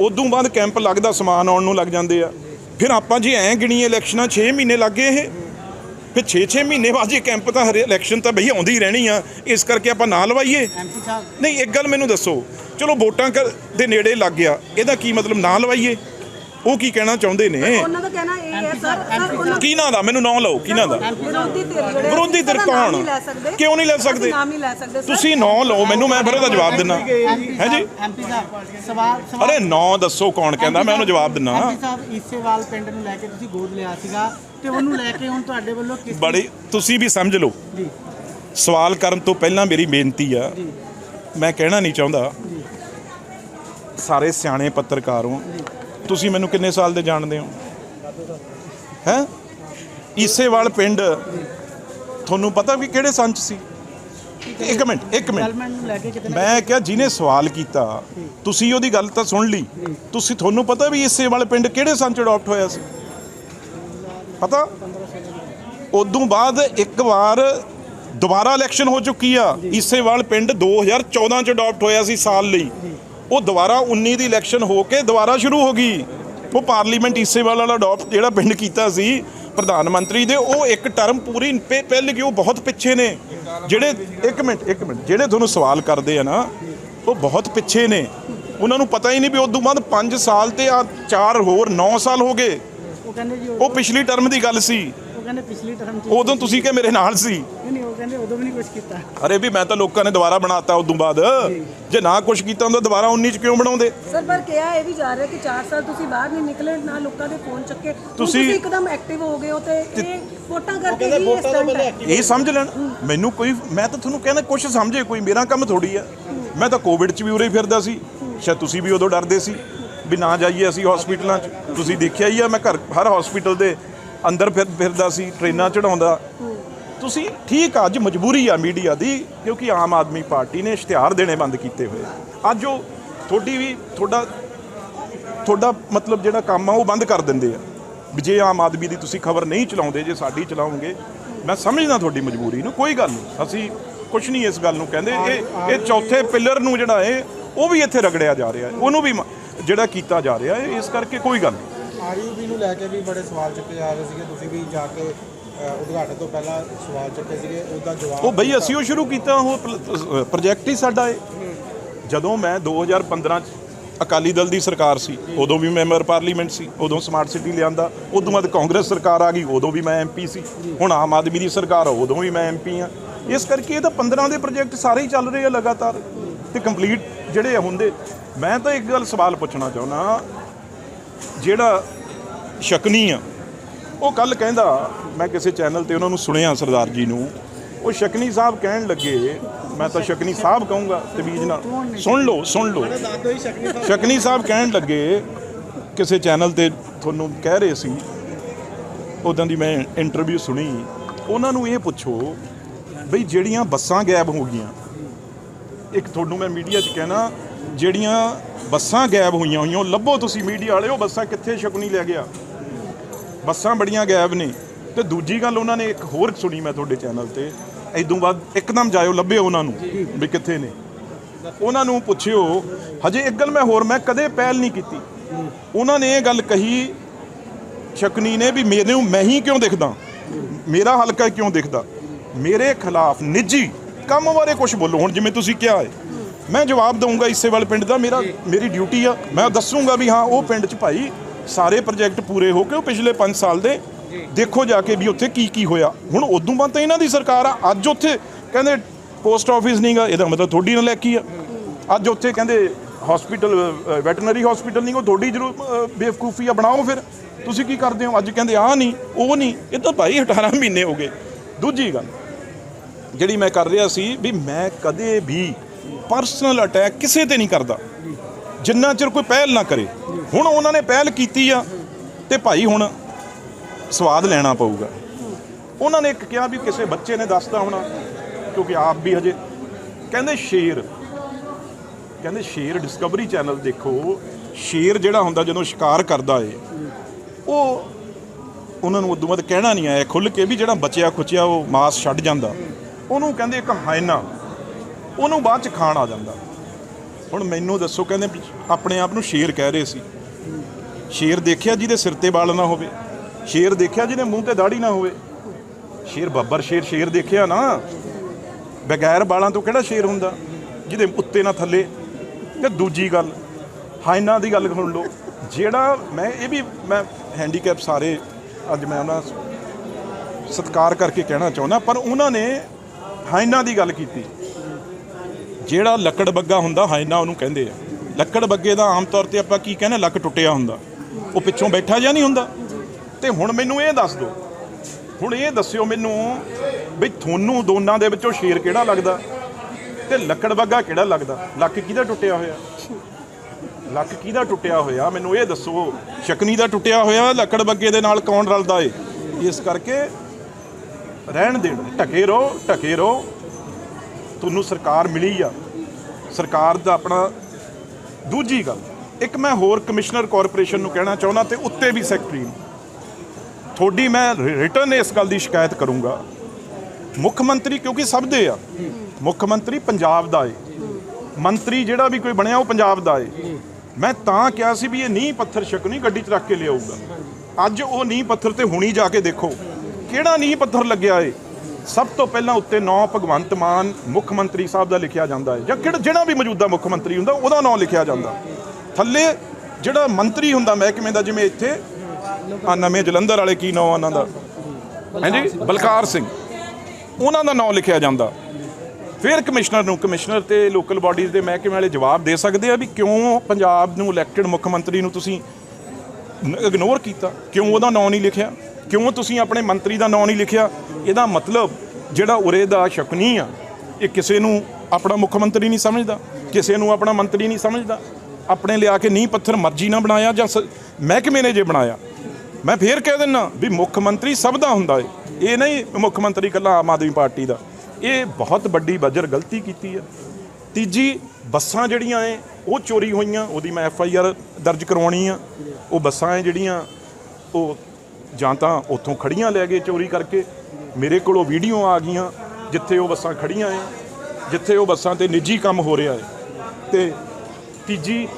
ਉਦੋਂ ਬਾਅਦ ਕੈਂਪ ਲੱਗਦਾ, ਸਮਾਨ ਆਉਣ ਨੂੰ ਲੱਗ ਜਾਂਦੇ ਆ। ਫਿਰ ਆਪਾਂ ਜੇ ਐਂ ਗਿਣੀਏ, ਇਲੈਕਸ਼ਨਾਂ 6 ਮਹੀਨੇ ਲੱਗੇ ਇਹ। ਫਿਰ 6-6 ਮਹੀਨੇ ਬਾਅਦ ਜੇ ਕੈਂਪ ਤਾਂ ਹਰੇ ਇਲੈਕਸ਼ਨ ਤਾਂ ਬਈ ਆਉਂਦੀ ਹੀ ਰਹਿਣੀ ਆ ਇਸ ਕਰਕੇ ਆਪਾਂ ਨਾ ਲਵਾਈਏ ਐਮਪੀ ਸਾਹਿਬ। ਨਹੀਂ ਇੱਕ ਗੱਲ ਮੈਨੂੰ ਦੱਸੋ ਚਲੋ ਵੋਟਾਂ ਦੇ ਨੇੜੇ ਲੱਗ ਗਿਆ ਇਹਦਾ ਕੀ ਮਤਲਬ ਨਾ ਲਵਾਈਏ ਉਹ ਕੀ ਕਹਿਣਾ ਚਾਹੁੰਦੇ ਨੇ? ਉਹਨਾਂ ਦਾ ਕਹਿਣਾ ਇਹ ਹੈ ਸਰ ਕੀ ਨਾਂ ਦਾ? ਮੈਨੂੰ ਨਾਂ ਲਓ ਕੀ ਨਾਂ ਦਾ? ਵਿਰੋਧੀ ਧਿਰ ਜਿਹੜੇ ਵਿਰੋਧੀ ਧਿਰ ਅਸੀਂ ਨਾਮ ਕੌਣ? ਨਹੀਂ ਲੈ ਸਕਦੇ। ਕਿਉਂ ਨਹੀਂ ਲੈ ਸਕਦੇ? ਨਾਮ ਨਹੀਂ ਲੈ ਸਕਦੇ ਸਰ। ਤੁਸੀਂ ਨਾਂ ਲਓ ਮੈਨੂੰ ਮੈਂ ਫਿਰ ਉਹਦਾ ਜਵਾਬ ਦਿੰਨਾ ਹੈ ਜੀ? ਸਾਹਿਬ ਐਮਪੀ ਸਾਹਿਬ ਸਵਾਲ ਸਵਾਲ ਅਰੇ ਨਾਂ ਦੱਸੋ ਕੌਣ ਕਹਿੰਦਾ ਮੈਂ ਉਹਨੂੰ ਜਵਾਬ ਦਿੰਨਾ ਐਮਪੀ ਸਾਹਿਬ ਇਸੇਵਾਲ ਪਿੰਡ ਨੂੰ ਲੈ ਕੇ ਤੁਸੀਂ ਗੋਦ ਲਿਆ ਸੀਗਾ। ਤੇ ਉਹਨੂੰ ਲੈ ਕੇ ਹੁਣ ਤੁਹਾਡੇ ਵੱਲੋਂ ਕਿਸ ਬੜੀ ਤੁਸੀਂ ਵੀ ਸਮਝ ਲਓ। ਜੀ। ਸਵਾਲ ਕਰਨ ਤੋਂ ਪਹਿਲਾਂ ਮੇਰੀ ਬੇਨਤੀ ਆ। ਜੀ। ਮੈਂ ਕਹਿਣਾ ਨਹੀਂ ਚਾਹੁੰਦਾ। ਸਾਰੇ ਸਿਆਣੇ ਪੱਤਰਕਾਰ ਹੋ। ਤੁਸੀਂ ਮੈਨੂੰ ਕਿੰਨੇ ਸਾਲ ਦੇ ਜਾਣਦੇ ਹੋ? ਹੈ? ਈਸੇਵਾਲ ਪਿੰਡ। ਤੁਹਾਨੂੰ ਪਤਾ ਵੀ ਕਿਹੜੇ ਸੰਚ ਸੀ? ਇੱਕ ਮਿੰਟ ਇੱਕ ਮਿੰਟ। ਮੈਂ ਕਿਹਾ ਜਿਹਨੇ ਸਵਾਲ ਕੀਤਾ ਤੁਸੀਂ ਉਹਦੀ ਗੱਲ ਤਾਂ ਸੁਣ ਲਈ। ਤੁਸੀਂ ਤੁਹਾਨੂੰ ਪਤਾ ਵੀ ਈਸੇਵਾਲ ਪਿੰਡ ਕਿਹੜੇ ਸੰਨ ਚ ਅਡਾਪਟ ਹੋਇਆ ਸੀ? ਪਤਾ? ਉਦੋਂ ਬਾਅਦ ਇੱਕ ਵਾਰ ਦੁਬਾਰਾ ਇਲੈਕਸ਼ਨ ਹੋ ਚੁੱਕੀ ਆ। ਈਸੇਵਾਲ ਪਿੰਡ 2014 ਚ ਅਡਾਪਟ ਹੋਇਆ ਸੀ ਸਾਲ ਲਈ। ਉਹ ਦੁਬਾਰਾ 19 ਦੀ ਇਲੈਕਸ਼ਨ ਹੋ ਕੇ ਦੁਬਾਰਾ ਸ਼ੁਰੂ ਹੋ ਗਈ। ਉਹ ਪਾਰਲੀਮੈਂਟ ਈਸੇਵਾਲ ਵਾਲਾ ਅਡਾਪਟ ਜਿਹੜਾ ਪਿੰਡ ਕੀਤਾ ਸੀ, ਪ੍ਰਧਾਨ ਮੰਤਰੀ ਦੇ, ਉਹ ਇੱਕ ਟਰਮ ਪੂਰੀ ਪਹਿ- ਪਹਿਲ ਗਈ, ਉਹ ਬਹੁਤ ਪਿੱਛੇ ਨੇ। ਜਿਹੜੇ, ਇੱਕ ਮਿੰਟ ਇੱਕ ਮਿੰਟ, ਜਿਹੜੇ ਤੁਹਾਨੂੰ ਸਵਾਲ ਕਰਦੇ ਆ ਨਾ, ਉਹ ਬਹੁਤ ਪਿੱਛੇ ਨੇ। ਉਹਨਾਂ ਨੂੰ ਪਤਾ ਹੀ ਨਹੀਂ ਵੀ ਉਦੋਂ ਬਾਅਦ 5 ਸਾਲ ਤੇ ਆ 4 ਹੋਰ 9 ਸਾਲ ਹੋ ਗਏ। ਕਹਿੰਦੇ ਜੀ ਉਹ ਪਿਛਲੀ ਟਰਮ ਦੀ ਗੱਲ ਸੀ। ਉਹ ਕਹਿੰਦੇ ਪਿਛਲੀ ਟਰਮ ਚ ਉਦੋਂ ਤੁਸੀਂ ਕਿ ਮੇਰੇ ਨਾਲ ਸੀ? ਨਹੀਂ ਨਹੀਂ ਉਹ ਕਹਿੰਦੇ ਉਦੋਂ ਵੀ ਨਹੀਂ ਕੁਝ ਕੀਤਾ। ਅਰੇ ਵੀ ਮੈਂ ਤਾਂ ਲੋਕਾਂ ਨੇ ਦੁਬਾਰਾ ਬਣਾਤਾ ਉਦੋਂ ਬਾਅਦ। ਜੇ। ਨਾ ਕੁਝ ਕੀਤਾ ਹੁੰਦਾ ਦੁਬਾਰਾ 19 ਚ ਕਿਉਂ ਬਣਾਉਂਦੇ? ਸਰ ਪਰ ਕਿਹਾ ਇਹ ਵੀ ਜਾ ਰਿਹਾ ਕਿ 4 ਸਾਲ ਤੁਸੀਂ ਬਾਹਰ ਨਹੀਂ ਨਿਕਲੇ ਨਾ ਲੋਕਾਂ ਦੇ ਫੋਨ ਚੱਕੇ। ਹੁਣ ਤੁਸੀਂ- ਤੁਸੀਂ ਇੱਕਦਮ ਐਕਟਿਵ ਹੋ ਗਏ ਹੋ ਤੇ ਇਹ ਵੋਟਾਂ ਕਰਕੇ ਹੀ ਇਹ ਸਟੰਟ ਹੈ ਇਹ ਸਮਝ ਲੈਣ। ਮੈਨੂੰ ਕੋਈ ਮੈਂ ਤਾਂ ਤੁਹਾਨੂੰ ਕਹਿੰਦਾ ਕੁਝ ਸਮਝੇ ਕੋਈ। ਮੇਰਾ ਕੰਮ ਥੋੜੀ ਆ। ਮੈਂ ਤਾਂ ਕੋਵਿਡ ਚ ਵੀ ਉਰੇ ਹੀ ਫਿਰਦਾ ਸੀ। ਸ਼ਾਇਦ ਤੁਸੀਂ ਵੀ ਉਦੋਂ ਡਰਦੇ ਸੀ। ਵੀ ਨਾ ਜਾਈਏ ਅਸੀਂ ਹਸਪੀਟਲਾਂ 'ਚ ਤੁਸੀਂ ਦੇਖਿਆ ਹੀ ਆ, ਮੈਂ ਘਰ ਹਰ ਹਸਪੀਟਲ ਦੇ ਅੰਦਰ ਫਿਰ ਫਿਰਦਾ ਸੀ ਟ੍ਰੇਨਾਂ ਚੜਾਉਂਦਾ। ਤੁਸੀਂ ਠੀਕ ਆ, ਅੱਜ ਮਜਬੂਰੀ ਆ ਮੀਡੀਆ ਦੀ, ਕਿਉਂਕਿ ਆਮ ਆਦਮੀ ਪਾਰਟੀ ਨੇ ਇਸ਼ਤਿਹਾਰ ਦੇਣੇ ਬੰਦ ਕੀਤੇ ਹੋਏ। ਅੱਜ ਉਹ ਤੁਹਾਡੀ ਵੀ ਤੁਹਾਡਾ ਤੁਹਾਡਾ ਮਤਲਬ ਜਿਹੜਾ ਕੰਮ ਆ, ਉਹ ਬੰਦ ਕਰ ਦਿੰਦੇ ਆ। ਵੀ ਜੇ ਆਮ ਆਦਮੀ ਦੀ ਤੁਸੀਂ ਖਬਰ ਨਹੀਂ ਚਲਾਉਂਦੇ, ਜੇ ਸਾਡੀ ਚਲਾਉਂਗੇ, ਮੈਂ ਸਮਝਦਾ ਤੁਹਾਡੀ ਮਜਬੂਰੀ ਨੂੰ, ਕੋਈ ਗੱਲ ਨਹੀਂ। ਅਸੀਂ ਕੁਝ ਨਹੀਂ ਇਸ ਗੱਲ ਨੂੰ ਕਹਿੰਦੇ। ਇਹ ਇਹ ਚੌਥੇ ਪਿਲਰ ਨੂੰ ਜਿਹੜਾ ਹੈ ਉਹ ਵੀ ਇੱਥੇ ਰਗੜਿਆ ਜਾ ਰਿਹਾ। ਹੈ ਉਹਨੂੰ ਵੀ ਜਿਹੜਾ ਕੀਤਾ ਜਾ ਰਿਹਾ ਹੈ ਇਸ ਕਰਕੇ ਕੋਈ ਗੱਲ ਨਹੀਂ। ਆਰਯੂਬੀ ਨੂੰ ਲੈ ਕੇ ਵੀ ਬੜੇ ਸਵਾਲ ਚੁੱਕੇ ਜਾ ਰਹੇ ਸੀਗੇ। ਤੁਸੀਂ ਵੀ ਜਾ ਕੇ ਉਦਘਾਟਨ ਤੋਂ ਪਹਿਲਾਂ ਸਵਾਲ ਚੁੱਕੇ ਸੀਗੇ। ਉਹਦਾ ਜਵਾਬ ਉਹ ਬਈ ਅਸੀਂ ਉਹ ਸ਼ੁਰੂ ਕੀਤਾ ਉਹ ਪ੍ਰੋਜੈਕਟ ਹੀ ਸਾਡਾ ਹੈ ਜਦੋਂ ਮੈਂ 2015 ਚ ਅਕਾਲੀ ਦਲ ਦੀ ਸਰਕਾਰ ਸੀ ਉਦੋਂ ਵੀ ਮੈਂਬਰ ਪਾਰਲੀਮੈਂਟ ਸੀ ਉਦੋਂ ਸਮਾਰਟ ਸਿਟੀ ਲਿਆਂਦਾ ਉਦੋਂ ਬਾਅਦ ਕਾਂਗਰਸ ਸਰਕਾਰ ਆ ਗਈ ਉਦੋਂ ਵੀ ਮੈਂ ਐਮਪੀ ਸੀ। ਹੁਣ ਆਮ ਆਦਮੀ ਦੀ ਸਰਕਾਰ ਆ ਉਦੋਂ ਵੀ ਮੈਂ ਐਮਪੀ ਆ। ਇਸ ਕਰਕੇ ਇਹ ਤਾਂ 15 ਦੇ ਪ੍ਰੋਜੈਕਟ ਸਾਰੇ ਹੀ ਚੱਲ ਰਹੇ ਆ ਲਗਾਤਾਰ। ਤੇ ਕੰਪਲੀਟ ਜਿਹੜੇ ਆ ਹੁੰਦੇ ਮੈਂ ਤਾਂ ਇੱਕ ਗੱਲ ਸਵਾਲ ਪੁੱਛਣਾ ਚਾਹੁੰਦਾ ਜਿਹੜਾ ਸ਼ਕਨੀ ਆ, ਉਹ ਕੱਲ ਕਹਿੰਦਾ, ਮੈਂ ਕਿਸੇ ਚੈਨਲ ਤੇ ਉਹਨਾਂ ਨੂੰ ਸੁਣਿਆ ਸਰਦਾਰ ਜੀ ਨੂੰ, ਉਹ ਸ਼ਕਨੀ ਸਾਹਿਬ ਕਹਿਣ ਲੱਗੇ, ਮੈਂ ਤਾਂ ਸ਼ਕਨੀ ਸਾਹਿਬ ਕਹੂੰਗਾ ਤਮੀਜ਼ ਨਾਲ। ਸੁਣ ਲਓ ਸੁਣ ਲਓ। ਸ਼ਕਨੀ ਸਾਹਿਬ ਸ਼ਕਨੀ ਸਾਹਿਬ ਕਹਿਣ ਲੱਗੇ, ਕਿਸੇ ਚੈਨਲ ਤੇ ਤੁਹਾਨੂੰ ਕਹਿ ਰਹੇ ਸੀ ਉਦੋਂ ਦੀ ਮੈਂ ਇੰਟਰਵਿਊ ਸੁਣੀ, ਉਹਨਾਂ ਨੂੰ ਇਹ ਪੁੱਛੋ ਬਈ ਜਿਹੜੀਆਂ ਬੱਸਾਂ ਗਾਇਬ ਹੋ ਗਈਆਂ, ਇੱਕ ਤੁਹਾਨੂੰ ਮੈਂ ਮੀਡੀਆ 'ਚ ਕਹਿਣਾ ਜਿਹੜੀਆਂ ਬੱਸਾਂ ਗਾਇਬ ਹੋਈਆਂ ਹੋਈਆਂ, ਉਹ ਲੱਭੋ ਤੁਸੀਂ ਮੀਡੀਆ ਵਾਲੇ ਉਹ ਬੱਸਾਂ ਕਿੱਥੇ ਸ਼ਕਨੀ ਲੈ ਗਿਆ? ਬੱਸਾਂ ਬੜੀਆਂ ਗਾਇਬ ਨੇ। ਤੇ ਦੂਜੀ ਗੱਲ ਉਹਨਾਂ ਨੇ ਇੱਕ ਹੋਰ ਸੁਣੀ ਮੈਂ ਤੁਹਾਡੇ ਚੈਨਲ ਤੇ, ਇਦੋਂ ਬਾਅਦ ਇੱਕਦਮ ਜਾਇਓ, ਲੱਭਿਓ ਉਹਨਾਂ ਨੂੰ ਵੀ ਕਿੱਥੇ ਨੇ। ਉਹਨਾਂ ਨੂੰ ਪੁੱਛਿਓ, ਹਜੇ ਇੱਕ ਗੱਲ ਮੈਂ ਹੋਰ, ਮੈਂ ਕਦੇ ਪਹਿਲ ਨਹੀਂ ਕੀਤੀ। ਉਹਨਾਂ ਨੇ ਇਹ ਗੱਲ ਕਹੀ, ਸ਼ਕਨੀ ਨੇ ਵੀ ਮੈਨੂੰ ਮੈਂ ਹੀ ਕਿਉਂ ਦਿਖਦਾ? ਮੇਰਾ ਹਲਕਾ ਕਿਉਂ ਦਿਖਦਾ? ਮੇਰੇ ਖਿਲਾਫ ਨਿੱਜੀ ਕੰਮ ਬਾਰੇ ਕੁਝ ਬੋਲੋ। ਹੁਣ ਜਿਵੇਂ ਤੁਸੀਂ ਕਿਹਾ ਹੈ ਮੈਂ ਜਵਾਬ ਦਊਂਗਾ ਇਸੇ ਵਾਲੇ ਪਿੰਡ ਦਾ। ਮੇਰਾ ਮੇਰੀ ਡਿਊਟੀ ਆ। ਮੈਂ ਦੱਸੂਗਾ ਵੀ ਹਾਂ ਉਹ ਪਿੰਡ 'ਚ ਭਾਈ ਸਾਰੇ ਪ੍ਰੋਜੈਕਟ ਪੂਰੇ ਹੋ ਕੇ ਉਹ ਪਿਛਲੇ 5 ਸਾਲ ਦੇ। ਦੇਖੋ ਜਾ ਕੇ ਵੀ ਉੱਥੇ ਕੀ ਕੀ ਹੋਇਆ। ਹੁਣ ਉਦੋਂ ਬਾਅਦ ਤਾਂ ਇਹਨਾਂ ਦੀ ਸਰਕਾਰ ਆ। ਅੱਜ ਉੱਥੇ ਕਹਿੰਦੇ ਪੋਸਟ ਆਫਿਸ ਨਹੀਂਗਾ ਇਹਦਾ ਮਤਲਬ ਤੁਹਾਡੀ ਨਲਾਇਕੀ ਆ। ਅੱਜ ਉੱਥੇ ਕਹਿੰਦੇ ਹਸਪੀਟਲ ਵੈਟਰਨਰੀ ਹਸਪੀਟਲ ਨਹੀਂ ਉਹ ਤੁਹਾਡੀ ਜ਼ਰੂਰ ਬੇਵਕੂਫੀ ਆ। ਬਣਾਓ ਫਿਰ। ਤੁਸੀਂ ਕੀ ਕਰਦੇ ਹੋ? ਅੱਜ ਕਹਿੰਦੇ ਆ ਨਹੀਂ ਉਹ ਨਹੀਂ ਇਹ ਤਾਂ ਭਾਈ 18 ਮਹੀਨੇ ਹੋ ਗਏ। ਦੂਜੀ ਗੱਲ ਜਿਹੜੀ ਮੈਂ ਕਰ ਰਿਹਾ ਸੀ ਵੀ ਮੈਂ ਕਦੇ ਵੀ ਪਰਸਨਲ ਅਟੈਕ ਕਿਸੇ ਤੇ ਨਹੀਂ ਕਰਦਾ। ਜਿੰਨਾ ਚਿਰ ਕੋਈ ਪਹਿਲ ਨਾ ਕਰੇ। ਹੁਣ ਉਹਨਾਂ ਨੇ ਪਹਿਲ ਕੀਤੀ ਆ ਤੇ ਭਾਈ ਹੁਣ ਸਵਾਦ ਲੈਣਾ ਪਊਗਾ। ਉਹਨਾਂ ਨੇ ਇੱਕ ਕਿਹਾ ਵੀ ਕਿਸੇ ਬੱਚੇ ਨੇ ਦੱਸਤਾ ਹੋਣਾ, ਕਿਉਂਕਿ ਆਪ ਵੀ ਹਜੇ ਕਹਿੰਦੇ ਸ਼ੇਰ ਕਹਿੰਦੇ ਸ਼ੇਰ ਡਿਸਕਵਰੀ ਚੈਨਲ ਦੇਖੋ, ਸ਼ੇਰ ਜਿਹੜਾ ਹੁੰਦਾ ਜਦੋਂ ਸ਼ਿਕਾਰ ਕਰਦਾ ਏ, ਉਹ ਉਹਨਾਂ ਨੂੰ ਉਦੋਂ ਬਾਅਦ ਕਹਿਣਾ ਨਹੀਂ ਆਇਆ। ਖੁੱਲ ਕੇ ਵੀ ਜਿਹੜਾ ਬਚਿਆ ਖੁਚਿਆ ਉਹ ਮਾਸ ਛੱਡ ਜਾਂਦਾ। ਉਹਨੂੰ ਕਹਿੰਦੇ ਇੱਕ ਹਾਇਨਾ। ਉਹਨੂੰ ਬਾਅਦ ਚ ਖਾਣ ਆ ਜਾਂਦਾ। ਹੁਣ ਮੈਨੂੰ ਦੱਸੋ, ਕਹਿੰਦੇ ਆਪਣੇ ਆਪ ਨੂੰ ਸ਼ੇਰ ਕਹਿ ਰਹੇ ਸੀ। ਸ਼ੇਰ ਦੇਖਿਆ ਜਿਹਦੇ ਸਿਰ ਤੇ ਵਾਲ ਨਾ ਹੋਵੇ। ਸ਼ੇਰ ਦੇਖਿਆ ਜਿਹਦੇ ਮੂੰਹ ਤੇ ਦਾੜੀ ਨਾ ਹੋਵੇ। ਸ਼ੇਰ ਬੱਬਰ ਸ਼ੇਰ ਸ਼ੇਰ ਦੇਖਿਆ ਨਾ। ਬਗੈਰ ਵਾਲਾਂ ਤੋਂ ਕਿਹੜਾ ਸ਼ੇਰ ਹੁੰਦਾ? ਜਿਹਦੇ ਉੱਤੇ ਨਾ ਥੱਲੇ। ਤੇ ਦੂਜੀ ਗੱਲ ਹਾਇਨਾ ਦੀ ਗੱਲ ਸੁਣ ਲਓ। ਜਿਹੜਾ ਮੈਂ, ਇਹ ਵੀ ਮੈਂ ਹੈਂਡੀਕੈਪ ਸਾਰੇ ਅੱਜ ਮੈਂ ਉਹਨਾਂ ਸਤਿਕਾਰ ਕਰਕੇ ਕਹਿਣਾ ਚਾਹੁੰਦਾ, ਪਰ ਉਹਨਾਂ ਨੇ ਹਾਇਨਾ ਦੀ ਗੱਲ ਕੀਤੀ। ਜਿਹੜਾ ਲੱਕੜ ਬੱਗਾ ਹੁੰਦਾ ਹਾਇਨਾ ਉਹਨੂੰ ਕਹਿੰਦੇ ਆ। ਲੱਕੜ ਬੱਗੇ ਦਾ ਆਮ ਤੌਰ ਤੇ ਆਪਾਂ ਕੀ ਕਹਿੰਦੇ ਲੱਕ ਟੁੱਟਿਆ ਹੁੰਦਾ। ਉਹ ਪਿੱਛੋਂ ਬੈਠਾ ਜਾਂ ਨਹੀਂ ਹੁੰਦਾ। ਤੇ ਹੁਣ ਮੈਨੂੰ ਇਹ ਦੱਸ ਦਿਓ। ਹੁਣ ਇਹ ਦੱਸਿਓ ਮੈਨੂੰ ਵੀ ਤੁਹਾਨੂੰ ਦੋਨਾਂ ਦੇ ਵਿੱਚੋਂ ਸ਼ੇਰ ਕਿਹੜਾ ਲੱਗਦਾ? ਤੇ ਲੱਕੜ ਬੱਗਾ ਕਿਹੜਾ ਲੱਗਦਾ? ਲੱਕ ਕਿਹਦਾ ਟੁੱਟਿਆ ਹੋਇਆ? ਲੱਕ ਕਿਹਦਾ ਟੁੱਟਿਆ ਹੋਇਆ? ਮੈਨੂੰ ਇਹ ਦੱਸੋ, ਸ਼ਕਨੀ ਦਾ ਟੁੱਟਿਆ ਹੋਇਆ, ਲੱਕੜ ਬੱਗੇ ਦੇ ਨਾਲ ਕੌਣ ਰਲਦਾ ਏ? ਇਸ ਕਰਕੇ ਰਹਿਣ ਦੇਣ, ਢਕੇ ਰਹੋ ਢਕੇ ਰਹੋ। ਤੁਹਾਨੂੰ ਸਰਕਾਰ ਮਿਲੀ ਆ, ਸਰਕਾਰ ਦਾ ਆਪਣਾ ਦੂਜੀ ਗੱਲ, ਇੱਕ ਮੈਂ ਹੋਰ ਕਮਿਸ਼ਨਰ ਕਾਰਪੋਰੇਸ਼ਨ ਨੂੰ ਕਹਿਣਾ ਚਾਹੁੰਦਾ ਤੇ ਉੱਤੇ ਵੀ ਸੈਕਟਰੀ ਨੂੰ। ਤੁਹਾਡੀ ਮੈਂ ਰਿਟਰਨ ਇਸ ਗੱਲ ਦੀ ਸ਼ਿਕਾਇਤ ਕਰੂੰਗਾ। ਮੁੱਖ ਮੰਤਰੀ ਕਿਉਂਕਿ ਸਭ ਦੇ ਆ, ਮੁੱਖ ਮੰਤਰੀ ਪੰਜਾਬ ਦਾ ਏ। ਮੰਤਰੀ ਜਿਹੜਾ ਵੀ ਕੋਈ ਬਣਿਆ ਉਹ ਪੰਜਾਬ ਦਾ ਏ। ਮੈਂ ਤਾਂ ਕਿਹਾ ਸੀ ਵੀ ਇਹ ਨੀਂਹ ਪੱਥਰ ਛਕਣੀ ਗੱਡੀ 'ਚ ਰੱਖ ਕੇ ਲਿਆਊਗਾ। ਅੱਜ ਉਹ ਨੀਂਹ ਪੱਥਰ ਤੇ ਹੁਣੀ ਜਾ ਕੇ ਦੇਖੋ, ਕਿਹੜਾ ਨੀਂਹ ਪੱਥਰ ਲੱਗਿਆ ਏ? ਸਭ ਤੋਂ ਪਹਿਲਾਂ ਉੱਤੇ ਨਾਂ ਭਗਵੰਤ ਮਾਨ ਮੁੱਖ ਮੰਤਰੀ ਸਾਹਿਬ ਦਾ ਲਿਖਿਆ ਜਾਂਦਾ ਹੈ, ਜਾਂ ਕਿਹੜਾ ਜਿਹੜਾ ਵੀ ਮੌਜੂਦਾ ਮੁੱਖ ਮੰਤਰੀ ਹੁੰਦਾ, ਉਹਦਾ ਨਾਂ ਲਿਖਿਆ ਜਾਂਦਾ। ਥੱਲੇ ਜਿਹੜਾ ਮੰਤਰੀ ਹੁੰਦਾ ਮਹਿਕਮੇ ਦਾ, ਜਿਵੇਂ ਇੱਥੇ ਆ ਨਵੇਂ ਜਲੰਧਰ ਵਾਲੇ ਕੀ ਨਾਂ ਉਹਨਾਂ ਦਾ? ਹਾਂਜੀ ਬਲਕਾਰ ਸਿੰਘ। ਉਹਨਾਂ ਦਾ ਨਾਂ ਲਿਖਿਆ ਜਾਂਦਾ। ਫਿਰ ਕਮਿਸ਼ਨਰ ਨੂੰ, ਕਮਿਸ਼ਨਰ ਤੇ ਲੋਕਲ ਬਾਡੀਜ਼ ਦੇ ਮਹਿਕਮੇ ਵਾਲੇ ਜਵਾਬ ਦੇ ਸਕਦੇ ਆ ਵੀ ਕਿਉਂ ਪੰਜਾਬ ਨੂੰ ਇਲੈਕਟਿਡ ਮੁੱਖ ਮੰਤਰੀ ਨੂੰ ਤੁਸੀਂ ਇਗਨੋਰ ਕੀਤਾ? ਕਿਉਂ ਉਹਦਾ ਨਾਂ ਨਹੀਂ ਲਿਖਿਆ? ਕਿਉਂ ਤੁਸੀਂ ਆਪਣੇ ਮੰਤਰੀ ਦਾ ਨਾਂ ਨਹੀਂ ਲਿਖਿਆ? ਇਹਦਾ ਮਤਲਬ ਜਿਹੜਾ ਉਰੇ ਦਾ ਸ਼ਕਨੀ ਆ, ਇਹ ਕਿਸੇ ਨੂੰ ਆਪਣਾ ਮੁੱਖ ਮੰਤਰੀ ਨਹੀਂ ਸਮਝਦਾ, ਕਿਸੇ ਨੂੰ ਆਪਣਾ ਮੰਤਰੀ ਨਹੀਂ ਸਮਝਦਾ। ਆਪਣੇ ਲਿਆ ਕੇ ਨੀਂਹ ਪੱਥਰ ਮਰਜ਼ੀ ਨਾਲ ਬਣਾਇਆ ਜਾਂ ਸ- ਮਹਿਕਮੇ ਨੇ ਜੇ ਬਣਾਇਆ। ਮੈਂ ਫੇਰ ਕਹਿ ਦਿੰਨਾ ਵੀ ਮੁੱਖ ਮੰਤਰੀ ਸਭ ਦਾ ਹੁੰਦਾ ਏ। ਇਹ ਨਹੀਂ ਮੁੱਖ ਮੰਤਰੀ ਇਕੱਲਾ ਆਮ ਆਦਮੀ ਪਾਰਟੀ ਦਾ। ਇਹ ਬਹੁਤ ਵੱਡੀ ਬਜਰ ਗਲਤੀ ਕੀਤੀ ਹੈ ਤੀਜੀ, ਬੱਸਾਂ ਜਿਹੜੀਆਂ ਐ ਉਹ ਚੋਰੀ ਹੋਈਆਂ। ਉਹਦੀ ਮੈਂ ਐਫ ਆਈ ਆਰ ਦਰਜ ਕਰਵਾਉਣੀ ਆ। ਉਹ ਬੱਸਾਂ ਐ ਜਿਹੜੀਆਂ, ਉਹ ਜਾਂ ਤਾਂ ਉੱਥੋਂ ਖੜੀਆਂ ਲੈ ਗਏ ਚੋਰੀ ਕਰਕੇ ਮੇਰੇ ਕੋਲ ਉਹ ਵੀਡੀਓ ਆ ਗਈਆਂ ਜਿੱਥੇ ਉਹ ਬੱਸਾਂ ਖੜੀਆਂ ਐ, ਜਿੱਥੇ ਉਹ ਬੱਸਾਂ ਤੇ ਨਿੱਜੀ ਕੰਮ ਹੋ ਰਿਹਾ ਹੈ ਤੇ ਤੀਜੀ,